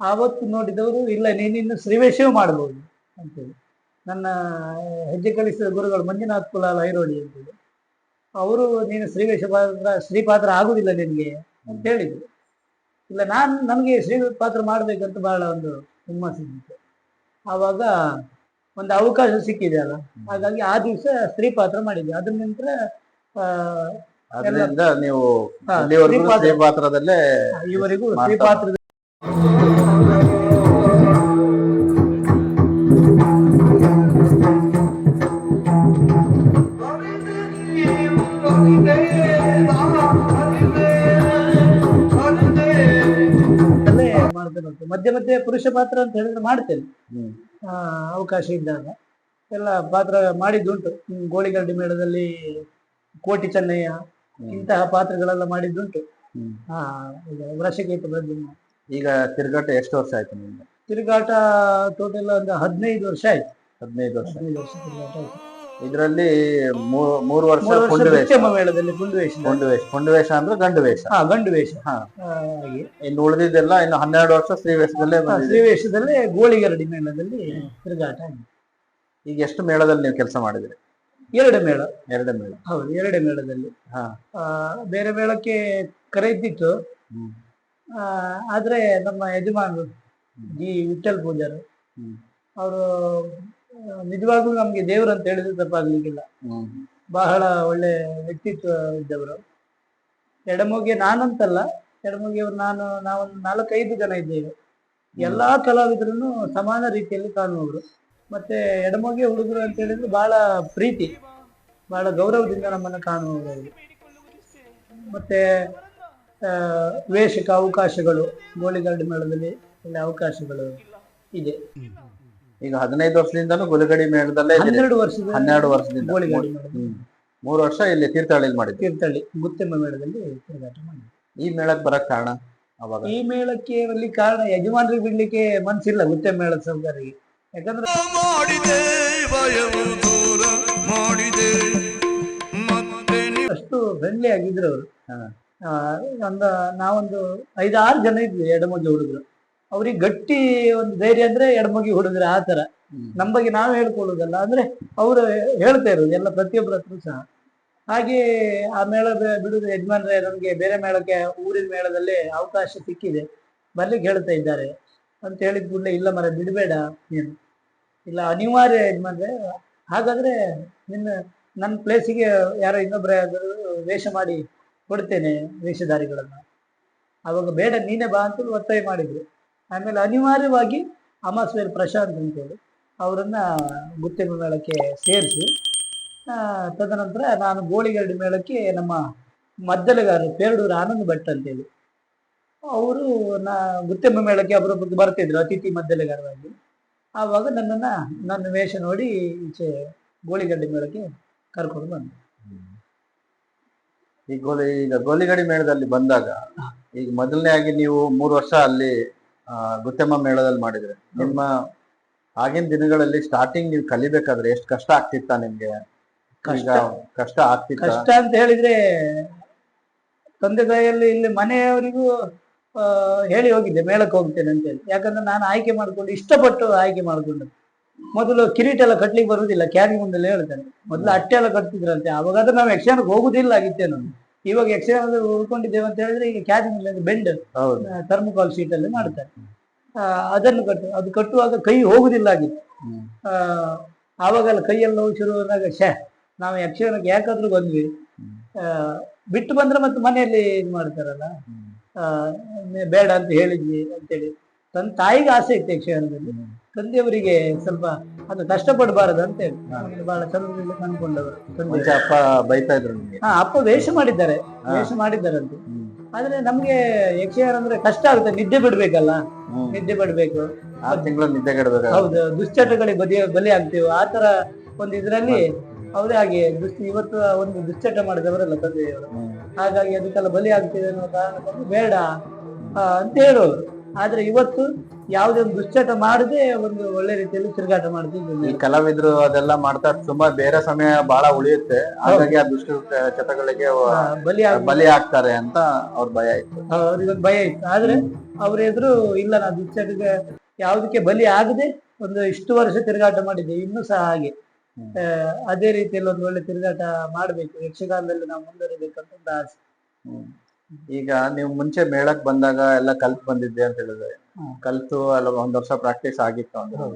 ಆವತ್ತು ನೋಡಿದವರು, ಇಲ್ಲ ನೀನಿನ್ನು ಸ್ತ್ರೀವೇಷವೂ ಮಾಡ್ಬೋದು ಅಂತೇಳಿ. ನನ್ನ ಹೆಜ್ಜೆ ಕಳಿಸಿದ ಗುರುಗಳು ಮಂಜುನಾಥ್ ಕುಲಾಲ್ ಐರೋಡಿ ಅಂತೇಳಿ. ಅವರು ನೀನು ಶ್ರೀವೇಶಪಾತ್ರ ಪಾತ್ರ ಶ್ರೀ ಪಾತ್ರ ಆಗುದಿಲ್ಲ ನಿನಗೆ ಅಂತ ಹೇಳಿದ್ರು. ಇಲ್ಲ ನಾನು ನನಗೆ ಶ್ರೀ ಪಾತ್ರ ಮಾಡ್ಬೇಕಂತ ಬಹಳ ಒಂದು ಹುಮ್ಮಸ್ಸಿತ್ತು ಆವಾಗ ಒಂದು ಅವಕಾಶ ಸಿಕ್ಕಿದೆ ಅಲ್ಲ. ಹಾಗಾಗಿ ಆ ದಿವಸ ಸ್ತ್ರೀ ಪಾತ್ರ ಮಾಡಿದ್ವಿ. ಅದ್ರ ನಂತರ ಅದರಿಂದ ನೀವು ಸ್ತ್ರೀ ಪಾತ್ರದಲ್ಲೇ ಇವರಿಗೂ ಸ್ತ್ರೀ ಮಾಡ್ತಾ ಉಂಟು. ಮಧ್ಯೆ ಮಧ್ಯೆ ಪುರುಷ ಪಾತ್ರ ಅಂತ ಹೇಳಿದ್ರೆ ಮಾಡ್ತೇನೆ. ಹ್ಮ್. ಆ, ಅವಕಾಶ ಇದ್ದಾಗ. ಎಲ್ಲ ಪಾತ್ರ ಮಾಡಿದ್ದುಂಟು ಹ್ಮ್, ಗೋಳಿಗರಡಿ ಮೇಳದಲ್ಲಿ ಕೋಟಿ ಚೆನ್ನಯ್ಯ ಹ್ಮ್. ಇಂತಹ ಪಾತ್ರಗಳೆಲ್ಲ ಮಾಡಿದ್ದುಂಟು ಹ್ಮ್. ಹಾ ಈಗ ಈಗ ತಿರುಗಾಟ ಎಷ್ಟು ವರ್ಷ ಆಯ್ತು ನಿಮ್ಗೆ ತಿರುಗಾಟ ಟೋಟಲ್ ಒಂದು ಹದಿನೈದು ವರ್ಷ ಆಯ್ತು. ಹದಿನೈದು ವರ್ಷ. ಹದಿನೈದು ವರ್ಷ ತಿರುಗಾಟ ಆಯ್ತು. ಇದ್ರಲ್ಲಿ ಮೂರು ವರ್ಷ ವೇಷ ಮೇಳದಲ್ಲಿ ಗುಂಡು ವೇಷ ವೇಷ ವೇಷ ಅಂದ್ರೆ ಗಂಡು ವೇಷ ಹಾ ಗಂಡು ವೇಷ ಹಾ. ಹಾಗೆ. ಇನ್ನು ಉಳಿದಿದ್ದೆಲ್ಲ ಇನ್ನು ಹನ್ನೆರಡು ವರ್ಷ ಸ್ತ್ರೀ ಶ್ರೀವೇಶದಲ್ಲೇ ಬಂದಿದೆ. ಶ್ರೀವೇಷದಲ್ಲೇ ಗೋಳಿಗರಡಿ ಮೇಳದಲ್ಲಿ ತಿರುಗಾಟ ಈಗ ಎಷ್ಟು ಮೇಳದಲ್ಲಿ ನೀವು ಕೆಲಸ ಮಾಡಿದ್ರಿ? ಎರಡು ಮೇಳ. ಎರಡು ಮೇಳ. ಹೌದು ಎರಡು ಮೇಳದಲ್ಲಿ. ಬೇರೆ ಮೇಳಕ್ಕೆ ಕರೆಯುತ್ತಿತ್ತು ಆದ್ರೆ ನಮ್ಮ ಯಜಮಾನರು ಜಿ ವಿಠಲ್ ಪೂಜಾರು. ಅವರು ನಿಜವಾಗ್ಲೂ ನಮ್ಗೆ ದೇವ್ರು ಅಂತ ಹೇಳಿದ್ರೆ ತಪ್ಪಾಗ್ಲಿಕ್ಕಿಲ್ಲ ಬಹಳ ಒಳ್ಳೆ ವ್ಯಕ್ತಿತ್ವ ಇದ್ದವರು. ಎಡಮುಗೆ ನಾನಂತಲ್ಲ ಎಡಮೊಗೆಯವರು ನಾನು ನಾವೊಂದು ನಾಲ್ಕೈದು ಜನ ಇದ್ದೇವೆ. ಎಲ್ಲಾ ಕಲಾವಿದರನ್ನು ಸಮಾನ ರೀತಿಯಲ್ಲಿ ಕಾಣುವವರು. ಮತ್ತೆ ಎಡಮುಗೆ ಹುಡುಗರು ಅಂತ ಹೇಳಿದ್ರೆ ಬಹಳ ಪ್ರೀತಿ ಬಹಳ ಗೌರವದಿಂದ ನಮ್ಮನ್ನ ಕಾಣುವವರು. ಮತ್ತೆ ಆ, ವೇಷಕ ಅವಕಾಶಗಳು ಗೋಳಿಗಾಡಿ ಮೇಳದಲ್ಲಿ ಒಳ್ಳೆ ಅವಕಾಶಗಳು ಇದೆ. ಈಗ ಹದಿನೈದು ವರ್ಷದಿಂದನೂ ಗುಲಗಡಿ ಮೇಳದಲ್ಲೇ ಇದ್ದೀರಿ. ಹನ್ನೆರಡು ವರ್ಷದ ಹನ್ನೆರಡು ವರ್ಷದಿಂದ ಗೋಳಿಗರಡಿ ಮೇಳದಲ್ಲಿ ಹ್ಮ್. ಮೂರು ವರ್ಷ ಇಲ್ಲಿ ತೀರ್ಥಹಳ್ಳಿ ಮಾಡಿದ್ವಿ. ತೀರ್ಥಹಳ್ಳಿ ಗುತ್ತೆಮ್ಮ ಮೇಳದಲ್ಲಿ ತಿರುಗಾಟ ಮಾಡಿ ಈ ಮೇಳಕ್ ಬರಕ್ ಕಾರಣ ಅವಾಗ? ಈ ಮೇಳಕ್ಕೆ ಬರಲಿ ಕಾರಣ ಯಜಮಾನರಿಗೆ ಬಿಡ್ಲಿಕ್ಕೆ ಮನ್ಸಿಲ್ಲ ಗುತ್ತೆ ಮೇಳದ ಸೌಕರ್ಯ ಯಾಕಂದ್ರೆ ಮಾಡಿದೆ ಭಯವು ದೂರ ಮಾಡಿದೆ. ಮತ್ತೆ ಅಷ್ಟು ಫ್ರೆಂಡ್ಲಿ ಆಗಿದ್ರು ಅವರು. ಹಾ. ಒಂದು ನಾವೊಂದು ಐದಾರು ಜನ ಇದ್ವಿ ಎಡಮಜ್ಜ ಹುಡುಗರು. ಅವ್ರಿಗೆ ಗಟ್ಟಿ ಒಂದು ಧೈರ್ಯ ಅಂದ್ರೆ ಎಡಮುಗಿ ಹುಡುಗರು ಆ ತರ. ನಮ್ಮ ಬಗ್ಗೆ ನಾವು ಹೇಳ್ಕೊಳ್ಳೋದಲ್ಲ ಅಂದ್ರೆ ಅವರು ಹೇಳ್ತಾ ಇರೋದು ಎಲ್ಲ ಪ್ರತಿಯೊಬ್ಬರ ಹತ್ರ ಸಹ. ಹಾಗೆ ಆ ಮೇಳ ಬಿಡುದು ಯಜಮಾನ್ರೆ ನಮ್ಗೆ ಬೇರೆ ಮೇಳಕ್ಕೆ ಊರಿನ ಮೇಳದಲ್ಲಿ ಅವಕಾಶ ಸಿಕ್ಕಿದೆ. ಬರ್ಲಿಕ್ಕೆ ಹೇಳ್ತಾ ಇದ್ದಾರೆ. ಅಂತ ಹೇಳಿದ ಕೂಡಲೇ ಇಲ್ಲ ಮರ ಬಿಡಬೇಡ ನೀನು. ಇಲ್ಲ ಅನಿವಾರ್ಯ ಯಜಮಾನ್ರೆ ಹಾಗಾದ್ರೆ ನಿನ್ನ ನನ್ನ ಪ್ಲೇಸಿಗೆ ಯಾರೋ ಇನ್ನೊಬ್ಬರ ವೇಷ ಮಾಡಿ ಕೊಡ್ತೇನೆ ವೇಷಧಾರಿಗಳನ್ನ. ಅವಾಗ ಬೇಡ ನೀನೇ ಬಾ ಅಂತ ಒತ್ತಾಯ ಮಾಡಿದ್ರು. ಆಮೇಲೆ ಅನಿವಾರ್ಯವಾಗಿ ಅಮಾಸ್ವೇರ್ ಪ್ರಶಾಂತ್ ಅಂತೇಳಿ ಅವರನ್ನ ಗುತ್ತೆಮ್ಮ ಮೇಳಕ್ಕೆ ಸೇರಿಸಿ ತದನಂತರ ನಾನು ಗೋಳಿಗರಡಿ ಮೇಳಕ್ಕೆ ನಮ್ಮ ಮದ್ದಲಗಾರರು ಪೇರಡೂರು ಆನಂದ್ ಭಟ್ ಅಂತೇಳಿ, ಅವರು ನಾ ಗುತ್ತೆಮ್ಮ ಮೇಳಕ್ಕೆ ಅಪರೂಪಕ್ಕೆ ಬರ್ತಿದ್ರು, ಅತಿಥಿ ಮದ್ದಲೆಗಾರರಾಗಿ. ಆವಾಗ ನನ್ನನ್ನ, ನನ್ನ ವೇಷ ನೋಡಿ ಈಚೆ ಗೋಳಿಗಡ್ಡೆ ಮೇಳಕ್ಕೆ ಕರ್ಕೊಂಡು ಬಂದೆ. ಈಗ ಗೋಲಿ ಈಗ ಗೋಲಿಗಡಿ ಮೇಳದಲ್ಲಿ ಬಂದಾಗ, ಈಗ ಮೊದಲನೇ ಆಗಿ ನೀವು ಮೂರು ವರ್ಷ ಅಲ್ಲಿ ಗುತ್ತೆಮ್ಮ ಮೇಳದಲ್ಲಿ ಮಾಡಿದ್ರೆ. ನಿಮ್ಮ ಆಗಿನ ದಿನಗಳಲ್ಲಿ ಸ್ಟಾರ್ಟಿಂಗ್ ನೀವು ಕಲಿಬೇಕಾದ್ರೆ ಎಷ್ಟು ಕಷ್ಟ ಆಗ್ತಿತ್ತ ನಿಮ್ಗೆ? ಈಗ ಕಷ್ಟ. ಆಗ್ತಿತ್ತ? ಕಷ್ಟ ಅಂತ ಹೇಳಿದ್ರೆ ತಂದೆ ತಾಯಿಯಲ್ಲಿ ಇಲ್ಲಿ ಮನೆಯವರಿಗೂ ಆ, ಹೇಳಿ ಹೋಗಿದ್ದೆ ಮೇಳಕ್ಕೆ ಹೋಗ್ತೇನೆ ಅಂತ ಹೇಳಿ. ಯಾಕಂದ್ರೆ ನಾನು ಆಯ್ಕೆ ಮಾಡಿಕೊಂಡು ಇಷ್ಟಪಟ್ಟು ಆಯ್ಕೆ ಮಾಡಿಕೊಂಡು ಮೊದಲು ಕಿರೀಟ ಎಲ್ಲ ಕಟ್ಲಿಕ್ಕೆ ಬರುವುದಿಲ್ಲ ಕ್ಯಾರಿ ಮುಂದೆ ಹೇಳ್ತೇನೆ. ಮೊದಲು ಅಟ್ಟೆ ಎಲ್ಲ ಕಟ್ತಿದ್ರಂತೆ ಅವಾಗಾದ್ರೆ ನಾವು ಯಕ್ಷಗಾನಕ್ಕೆ ಹೋಗುದಿಲ್ಲ ಆಗಿತ್ತೆ ನಾನು ಇವಾಗ ಯಕ್ಷಗಾನ ಉಳ್ಕೊಂಡಿದ್ದೇವೆ ಅಂತ ಹೇಳಿದ್ರೆ ಈಗ ಕ್ಯಾರಿ ಮುಂದೆ ಬೆಂಡ್ ಹೌದು. ಥರ್ಮೋಕಾಲ್ ಶೀಟ್ ಅಲ್ಲಿ ಮಾಡ್ತಾರೆ. ಅದನ್ನು ಕಟ್ಟು ಅದು ಕಟ್ಟುವಾಗ ಕೈ ಹೋಗುದಿಲ್ಲ ಆಗಿತ್ತು ಆವಾಗೆಲ್ಲ ಕೈಯಲ್ಲಿ ನೋವು ಶುರು ಆದಾಗ ಶೇ ನಾವು ಯಕ್ಷಗಾನಕ್ಕೆ ಯಾಕಾದ್ರೂ ಬಂದ್ವಿ. ಆ, ಬಿಟ್ಟು ಬಂದ್ರೆ ಮತ್ತೆ ಮನೆಯಲ್ಲಿ ಇದು ಮಾಡ್ತಾರಲ್ಲ. ಬೇಡ ಅಂತ ಹೇಳಿದ್ವಿ ಅಂತೇಳಿ. ತನ್ನ ತಾಯಿಗೆ ಆಸೆ ಇತ್ತು ಯಕ್ಷಗಾನದಲ್ಲಿ ತಂದೆಯವರಿಗೆ ಸ್ವಲ್ಪ ಅದು ಕಷ್ಟಪಡಬಾರದು ಅಂತ ಹೇಳಿ. ಬಹಳ ಚಂದ್ರದಲ್ಲಿ ಕಂಡುಕೊಂಡವರು ಮುಂಚೆ ಅಪ್ಪ ಬೈತಾ ಇದ್ರು ನಿಮ್ಗೆ. ಹಾ ಅಪ್ಪ ವೇಷ ಮಾಡಿದ್ದಾರೆ. ವೇಷ ಮಾಡಿದ್ದಾರಂತೆ. ಅಂತ ಆದ್ರೆ ನಮ್ಗೆ ಯಕ್ಷಗಾನ ಅಂದ್ರೆ ಕಷ್ಟ ಆಗುತ್ತೆ. ನಿದ್ದೆ ಬಿಡ್ಬೇಕಲ್ಲ. ನಿದ್ದೆ ಬಿಡ್ಬೇಕು. ಆರು ತಿಂಗಳು ನಿದ್ದೆ ಕೆಡಬೇಕು ಹೌದು ದುಶ್ಚಟಗಳಿಗೆ ಬದಿ ಬಲಿ ಆಗ್ತೇವೆ ಆ ತರ ಒಂದು ಇದ್ರಲ್ಲಿ ಅವರೇ ಹಾಗೆ ದುಷ್ಟ ಇವತ್ತು ಒಂದು ದುಶ್ಚಟ ಮಾಡಿದವರಲ್ಲ ತಂದೆಯವರು. ಹಾಗಾಗಿ ಅದಕ್ಕೆಲ್ಲ ಬಲಿ ಆಗ್ತಿದೆ ಅನ್ನೋ ಕಾರಣಕ್ಕಾಗಿ ಬೇಡ ಅಂತ ಹೇಳೋರು. ಆದ್ರೆ ಇವತ್ತು ಯಾವುದೇ ಒಂದು ದುಶ್ಚಟ ಮಾಡದೆ ಒಂದು ಒಳ್ಳೆ ರೀತಿಯಲ್ಲಿ ತಿರುಗಾಟ ಈ ಮಾಡ್ತಿದ್ದೇನೆ ಕಲಾವಿದ್ರು ಅದೆಲ್ಲ ಮಾಡ್ತಾ ತುಂಬಾ ಬೇರೆ ಸಮಯ ಬಹಳ ಉಳಿಯುತ್ತೆ. ಹಾಗಾಗಿ ಆ ದುಷ್ಟ ಚಟಗಳಿಗೆ ಬಲಿ ಆಗ ಬಲಿ ಆಗ್ತಾರೆ ಅಂತ ಅವ್ರ ಭಯ ಇತ್ತು. ಅವ್ರಿಗೊಂದು ಭಯ ಇತ್ತು. ಆದ್ರೆ ಅವ್ರ ಎದುರು ಇಲ್ಲ ನಾ ದುಶ್ಚಟಕ್ಕೆ ಯಾವುದಕ್ಕೆ ಬಲಿ ಆಗದೆ ಒಂದು ಇಷ್ಟು ವರ್ಷ ತಿರುಗಾಟ ಮಾಡಿದ್ದೆ. ಇನ್ನೂ ಸಹ ಹಾಗೆ. ಆ, ಅದೇ ರೀತಿಯಲ್ಲಿ ಒಂದು ಒಳ್ಳೆ ತಿರುಗಾಟ ಮಾಡಬೇಕು. ಯಕ್ಷಗಾನದಲ್ಲಿ ನಾವು ಮುಂದುವರಿಬೇಕಂತ ಒಂದು ಆಸೆ. ಈಗ ನೀವು ಮುಂಚೆ ಮೇಳಕ್ ಬಂದಾಗ ಎಲ್ಲ ಕಲ್ತ್ ಬಂದಿದ್ದೆ ಅಂತ ಹೇಳಿದ್ರೆ. ಕಲ್ತು ಅಲ್ಲ ಒಂದ್ ವರ್ಷ ಪ್ರಾಕ್ಟೀಸ್ ಆಗಿತ್ತು ಅಂದ್ರೆ.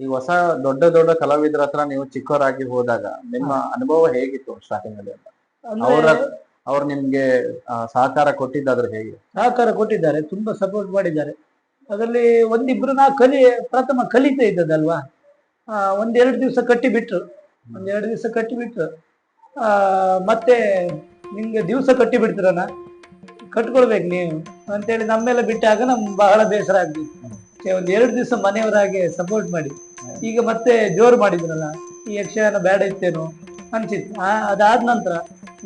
ಈ ಹೊಸ ದೊಡ್ಡ ದೊಡ್ಡ ಕಲಾವಿದ್ರ ಹತ್ರ ನೀವು ಚಿಕ್ಕವರಾಗಿ ಹೋದಾಗ ನಿಮ್ಮ ಅನುಭವ ಹೇಗಿತ್ತು ಸ್ಟಾರ್ಟಿಂಗ್ ಅಲ್ಲಿ ಅಂತ? ಅವರ ಅವ್ರು ನಿಮ್ಗೆ ಸಹಕಾರ ಕೊಟ್ಟಿದ್ದಾದ್ರೆ ಹೇಗೆ? ಸಹಕಾರ ಕೊಟ್ಟಿದ್ದಾರೆ ತುಂಬಾ ಸಪೋರ್ಟ್ ಮಾಡಿದ್ದಾರೆ. ಅದರಲ್ಲಿ ಒಂದಿಬ್ರು ನಾ ಕಲಿ ಪ್ರಥಮ ಕಲಿತಾ ಇದ್ದದಲ್ವಾ ಆ, ಒಂದೆರಡು ದಿವಸ ಕಟ್ಟಿ ಬಿಟ್ರು ಒಂದೆರಡು ದಿವಸ ಕಟ್ಟಿ ಬಿಟ್ರು ಆ, ಮತ್ತೆ ನಿಮ್ಗೆ ದಿವಸ ಕಟ್ಟಿ ಬಿಡ್ತೀರನ ಕಟ್ಕೊಳ್ಬೇಕು ನೀವು ಅಂತೇಳಿ ನಮ್ಮೆಲ್ಲ ಬಿಟ್ಟಾಗ ನಮ್ ಬಹಳ ಬೇಸರ ಆಗ್ತಿತ್ತು ಒಂದು ಎರಡು ದಿವಸ ಮನೆಯವರಾಗೆ ಸಪೋರ್ಟ್ ಮಾಡಿ. ಈಗ ಮತ್ತೆ ಜೋರು ಮಾಡಿದ್ರಲ್ಲ ಈ ಯಕ್ಷಗಾನ ಬೇಡ ಇತ್ತೇನೋ ಅನ್ಸಿತ್ತು. ಅದಾದ ನಂತರ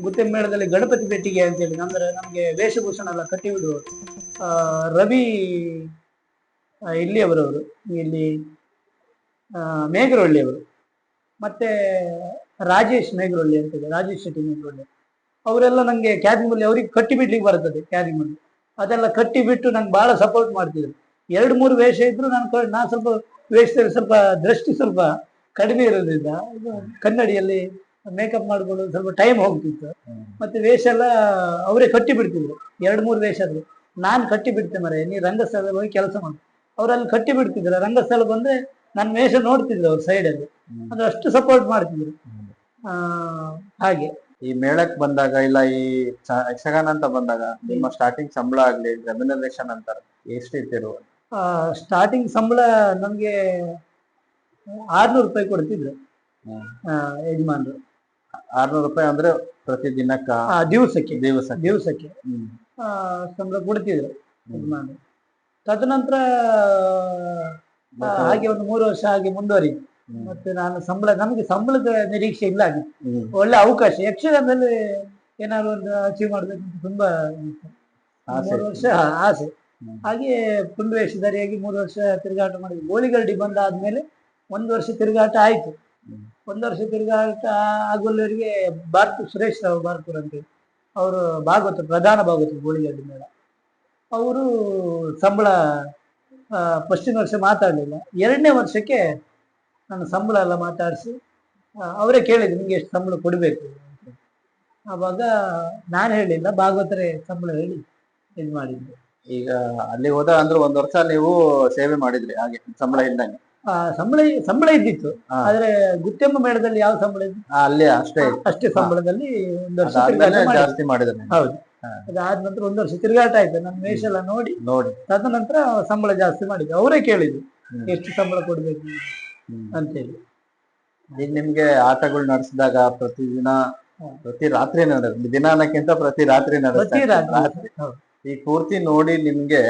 ಗುತ್ತೆ ಮೇಳದಲ್ಲಿ ಗಣಪತಿ ಪೆಟ್ಟಿಗೆ ಅಂತೇಳಿ ಅಂದ್ರೆ ನಮ್ಗೆ ವೇಷಭೂಷಣ ಎಲ್ಲ ಕಟ್ಟಿ ಆ, ರವಿ ಇಲ್ಲಿ ಇಲ್ಲಿಯವರವರು ಇಲ್ಲಿ ಮೇಘರೊಳ್ಳಿಯವರು. ಮತ್ತೆ ರಾಜೇಶ್ ಮೇಘರೊಳ್ಳಿ ಅಂತ ಇದೆ ರಾಜೇಶ್ ಶೆಟ್ಟಿ ಮೇಘರೊಳ್ಳಿ. ಅವರೆಲ್ಲ ನಂಗೆ ಅಲ್ಲಿ ಅವ್ರಿಗೆ ಕಟ್ಟಿ ಬಿಡ್ಲಿಕ್ಕೆ ಬರ್ತದೆ ಕ್ಯಾರಿಂಗಲ್ಲಿ ಅದೆಲ್ಲ ಕಟ್ಟಿ ಬಿಟ್ಟು ನಂಗೆ ಬಹಳ ಸಪೋರ್ಟ್ ಮಾಡ್ತಿದ್ರು. ಎರಡು ಮೂರು ವೇಷ ಇದ್ರು ನಾನು ಕ- ನಾ ಸ್ವಲ್ಪ ವೇಷದಲ್ಲಿ ಸ್ವಲ್ಪ ದೃಷ್ಟಿ ಸ್ವಲ್ಪ ಕಡಿಮೆ ಇರೋದ್ರಿಂದ ಕನ್ನಡಿಯಲ್ಲಿ ಮೇಕಪ್ ಮಾಡ್ಕೊಳ್ಳೋದು ಸ್ವಲ್ಪ ಟೈಮ್ ಹೋಗ್ತಿತ್ತು. ಮತ್ತೆ ವೇಷ ಎಲ್ಲ ಅವರೇ ಕಟ್ಟಿ ಬಿಡ್ತಿದ್ರು. ಎರಡು ಮೂರು ವೇಷ ಆದ್ರು. ನಾನು ಕಟ್ಟಿ ಬಿಡ್ತೆ ಮರೆ ನೀ ರಂಗಸ್ಥಳದಲ್ಲಿ ಹೋಗಿ ಕೆಲಸ ಮಾಡಿ. ಅವರಲ್ಲಿ ಕಟ್ಟಿ ಬಿಡ್ತಿದ್ರು ರಂಗಸ್ಥಳ ಬಂದ್ರೆ ನನ್ನ ವೇಷ ನೋಡ್ತಿದ್ರು ಅವ್ರ ಸೈಡಲ್ಲಿ ಅಂದ್ರೆ ಅಷ್ಟು ಸಪೋರ್ಟ್ ಮಾಡ್ತಿದ್ರು. ಆ, ಹಾಗೆ. ಈ ಮೇಳಕ್ ಬಂದಾಗ ಇಲ್ಲ ಈ ಯಕ್ಷಗಾನ ಅಂತ ಬಂದಾಗ ನಿಮ್ಮ ಸ್ಟಾರ್ಟಿಂಗ್ ಸಂಬಳ ಆಗ್ಲಿ ರೆಮ್ಯುನರೇಷನ್ ಅಂತಾರೆ ಎಷ್ಟಿರ್ತಿರು ಸ್ಟಾರ್ಟಿಂಗ್ ಸಂಬಳ ನಮ್ಗೆ ಆರ್ನೂರು ರೂಪಾಯಿ ಕೊಡ್ತಿದ್ರು. ಆ, ಯಜಮಾನ್ರು. ಆರ್ನೂರು ರೂಪಾಯಿ ಅಂದ್ರೆ ಪ್ರತಿ ದಿನಕ್ಕ? ಆ, ದಿವಸಕ್ಕೆ. ದಿವಸ ದಿವಸಕ್ಕೆ. ಸಂಬಳ ಕೊಡ್ತಿದ್ರು ಯಜಮಾನ್ರು. ತದನಂತರ ಹಾಗೆ ಒಂದು ಮೂರು ವರ್ಷ ಹಾಗೆ ಮುಂದುವರಿತು. ಮತ್ತೆ ನಾನು ಸಂಬಳ ನಮಗೆ ಸಂಬಳದ ನಿರೀಕ್ಷೆ ಇಲ್ಲ ಹಾಗೆ. ಒಳ್ಳೆ ಅವಕಾಶ ಯಕ್ಷಗಾನದಲ್ಲಿ ಏನಾದ್ರು ಒಂದು ಅಚೀವ್ ಮಾಡ್ಬೇಕಂತ ತುಂಬಾ ಇತ್ತು. ಮೂರು ವರ್ಷ ಆಸೆ. ಹಾಗೆ ಪುಂಡು ವೇಷಧಾರಿಯಾಗಿ ಮೂರು ವರ್ಷ ತಿರುಗಾಟ ಮಾಡಿದ್ವಿ. ಗೋಲಿಗರಡಿ ಬಂದ ಆದ್ಮೇಲೆ ಒಂದು ವರ್ಷ ತಿರುಗಾಟ ಆಯ್ತು. ಒಂದು ವರ್ಷ ತಿರುಗಾಟ ಆಗುವವರಿಗೆ ಭಾರತ ಸುರೇಶ್ ರಾವ್ ಬಾರ್ಕೂರ್ ಅಂತೇಳಿ ಅವರು ಭಾಗವತ ಪ್ರಧಾನ ಭಾಗವತ ಗೋಳಿಗರಡಿ ಮೇಳ. ಅವರು ಸಂಬಳ ಫಸ್ಟಿನ ವರ್ಷ ಮಾತಾಡಲಿಲ್ಲ. ಎರಡನೇ ವರ್ಷಕ್ಕೆ ನಾನು ಸಂಬಳ ಎಲ್ಲ ಮಾತಾಡಿಸಿ ಅವರೇ ಕೇಳಿದ್ರು ನಿಮಗೆ ಎಷ್ಟು ಸಂಬಳ ಕೊಡಬೇಕು ಆವಾಗ ನಾನು ಹೇಳಿಲ್ಲ ಭಾಗವತರೇ ಸಂಬಳ ಹೇಳಿ ಇದು ಮಾಡಿದ್ದೆ. ಈಗ ಅಲ್ಲಿ ಹೋದ ಅಂದ್ರೆ ಒಂದ್ ವರ್ಷ ನೀವು ಸೇವೆ ಮಾಡಿದ್ರಿ ಹಾಗೆ ಸಂಬಳ ಇಲ್ದಂಗೆ. ಸಂಬಳ ಸಂಬಳ ಇದ್ದಿತ್ತು. ಆದ್ರೆ ಗುತ್ತೆಮ್ಮ ಮೇಳದಲ್ಲಿ ಯಾವ ಸಂಬಳ ಅಲ್ಲಿ ಅಷ್ಟೇ. ಅಷ್ಟೇ ಸಂಬಳದಲ್ಲಿ ಒಂದು ವರ್ಷ ಮಾಡಿದ್ರೆ. ಜಾಸ್ತಿ ಮಾಡಿದ್ರಿ ಹೌದು. ಅದಾದ ನಂತರ ಒಂದು ವರ್ಷ ತಿರುಗಾಟ ಆಯ್ತು. ನನ್ನ ಮೇಷ ಎಲ್ಲ ನೋಡಿ ನೋಡಿ. ತದನಂತರ ಸಂಬಳ ಜಾಸ್ತಿ ಮಾಡಿದ್ದು ಅವರೇ ಕೇಳಿದ್ರು. ಎಷ್ಟು ಸಂಬಳ ಕೊಡ್ಬೇಕು. ಅಂತೇಳಿ. ಈಗ ನಿಮ್ಗೆ ಆಟಗಳು ನಡೆಸಿದಾಗ ಪ್ರತಿದಿನ. ಪ್ರತಿ ರಾತ್ರಿ ನಡೆದ ದಿನ ಅನ್ನಕ್ಕಿಂತ ಪ್ರತಿ ರಾತ್ರಿ ಪ್ರತಿ ನಡೆಸ್ತಾರೆ ರಾತ್ರಿ. ಹೌದು. ಈ ಪೂರ್ತಿ ನೋಡಿ ನಿಮ್ಗೆ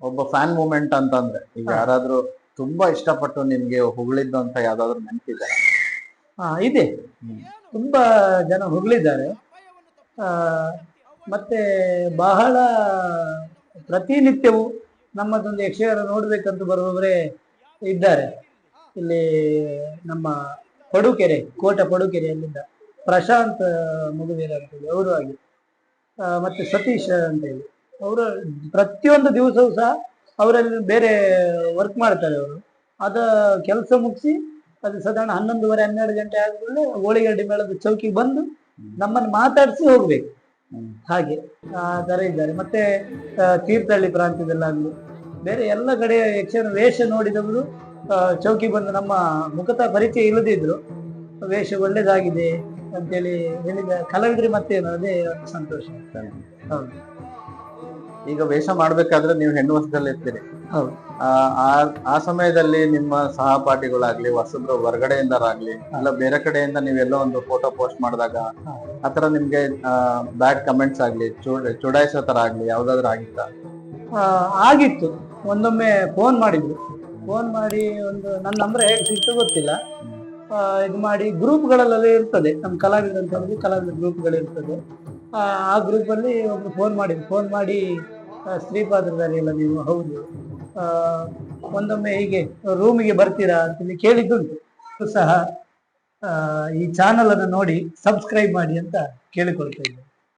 ಒಬ್ಬ ಫ್ಯಾನ್ ಮೂಮೆಂಟ್ ಅಂತಂದ್ರೆ ಈಗ ಯಾರಾದ್ರೂ ತುಂಬಾ ಇಷ್ಟಪಟ್ಟು ನಿಮ್ಗೆ ಹೊಗಳಿದ್ದು ಅಂತ ಯಾವ್ದಾದ್ರು ನೆನಪಿದೆ ಹಾ ಇದೆ. ತುಂಬಾ ಜನ ಹೊಗಳಿದ್ದಾರೆ. ಆ, ಮತ್ತೆ ಬಹಳ ಪ್ರತಿನಿತ್ಯವೂ ನಮ್ಮದೊಂದು ಯಕ್ಷಗಾನ ನೋಡ್ಬೇಕಂತ ಬರುವವರೇ ಇದ್ದಾರೆ. ಇಲ್ಲಿ ನಮ್ಮ ಪಡುಕೆರೆ, ಕೋಟ ಅಲ್ಲಿಂದ ಪ್ರಶಾಂತ್ ಮುಗುವೀರ ಅಂತೇಳಿ ಅವರು ಆಗಿ ಮತ್ತೆ ಸತೀಶ್ ಅಂತೇಳಿ ಅವರು ಪ್ರತಿಯೊಂದು ದಿವಸವೂ ಸಹ ಅವರಲ್ಲಿ ಬೇರೆ ವರ್ಕ್ ಮಾಡ್ತಾರೆ ಅವರು. ಅದ ಕೆಲಸ ಮುಗಿಸಿ, ಅದು ಸಾಧಾರಣ ಹನ್ನೊಂದುವರೆ, ಹನ್ನೆರಡು ಗಂಟೆ ಆದ್ಮೇಲೆ ಹೋಳಿಗಡ್ಡೆ ಮೇಳದ ಚೌಕಿಗೆ ಬಂದು ನಮ್ಮನ್ನು ಮಾತಾಡಿಸಿ ಹೋಗ್ಬೇಕು. ಹಾಗೆ, ಆ, ತರ ಇದ್ದಾರೆ. ಮತ್ತೆ ತೀರ್ಥಹಳ್ಳಿ ಪ್ರಾಂತ್ಯದಲ್ಲಾಗಲಿ, ಬೇರೆ ಎಲ್ಲ ಕಡೆ ಯಕ್ಷಗಾನ ವೇಷ ನೋಡಿದವರು ಚೌಕಿ ಬಂದು ನಮ್ಮ ಮುಖತ ಪರಿಚಯ ಇಲ್ಲದಿದ್ರು ವೇಷ ಒಳ್ಳೇದಾಗಿದೆ ಅಂತೇಳಿ ಹೇಳಿದ ಕಲಾವಿದ್ರೆ ಮತ್ತೇನು? ಅದೇ ಒಂದು ಸಂತೋಷ ಹೌದು. ಈಗ ವೇಷ ಮಾಡ್ಬೇಕಾದ್ರೆ ನೀವು ಹೆಣ್ಣು ವರ್ಷದಲ್ಲಿ ಇರ್ತೀರಿ. ಆ ಸಮಯದಲ್ಲಿ ನಿಮ್ಮ ಸಹಪಾಠಿಗಳಾಗ್ಲಿ ಹೊಸಬ್ರು ಹೊರಗಡೆಯಿಂದರಾಗ್ಲಿ ಅಲ್ಲ ಬೇರೆ ಕಡೆಯಿಂದ ನೀವೆಲ್ಲೋ ಒಂದು ಫೋಟೋ ಪೋಸ್ಟ್ ಮಾಡಿದಾಗ ಆತರ ನಿಮ್ಗೆ ಬ್ಯಾಡ್ ಕಮೆಂಟ್ಸ್ ಆಗ್ಲಿ ಚೂಡ್ ಚುಡಾಯಿಸೋ ತರ ಆಗ್ಲಿ ಯಾವ್ದಾದ್ರು ಆಗಿತ್ತ? ಆಗಿತ್ತು. ಒಂದೊಮ್ಮೆ ಫೋನ್ ಮಾಡಿದ್ರು. ಫೋನ್ ಮಾಡಿ ಒಂದು ನನ್ನ ನಂಬರ್ ಹೇಗೆ ಸಿಕ್ತು ಗೊತ್ತಿಲ್ಲ. ಇದು ಮಾಡಿ ಗ್ರೂಪ್ಗಳಲ್ಲೆಲ್ಲ ಇರ್ತದೆ. ನಮ್ಮ ಕಲಾವಿದ ಅಂತ ಹೇಳಿದ್ರೆ ಕಲಾವಿದ ಗ್ರೂಪ್ಗಳಿರ್ತದೆ ಆ, ಆ ಗ್ರೂಪಲ್ಲಿ ಒಬ್ರು ಫೋನ್ ಮಾಡಿ ಫೋನ್ ಮಾಡಿ ಆ, ಎಲ್ಲ ನೀವು ಹೌದು. ಒಂದೊಮ್ಮೆ ಹೀಗೆ ರೂಮಿಗೆ ಬರ್ತೀರಾ ಅಂತೇಳಿ ಕೇಳಿದ್ದುಂಟು. ಸಹ ಈ ಚಾನಲ್ ಅನ್ನು ನೋಡಿ ಸಬ್ಸ್ಕ್ರೈಬ್ ಮಾಡಿ ಅಂತ ಕೇಳಿಕೊಳ್ತಾ ಇದ್ದೆ.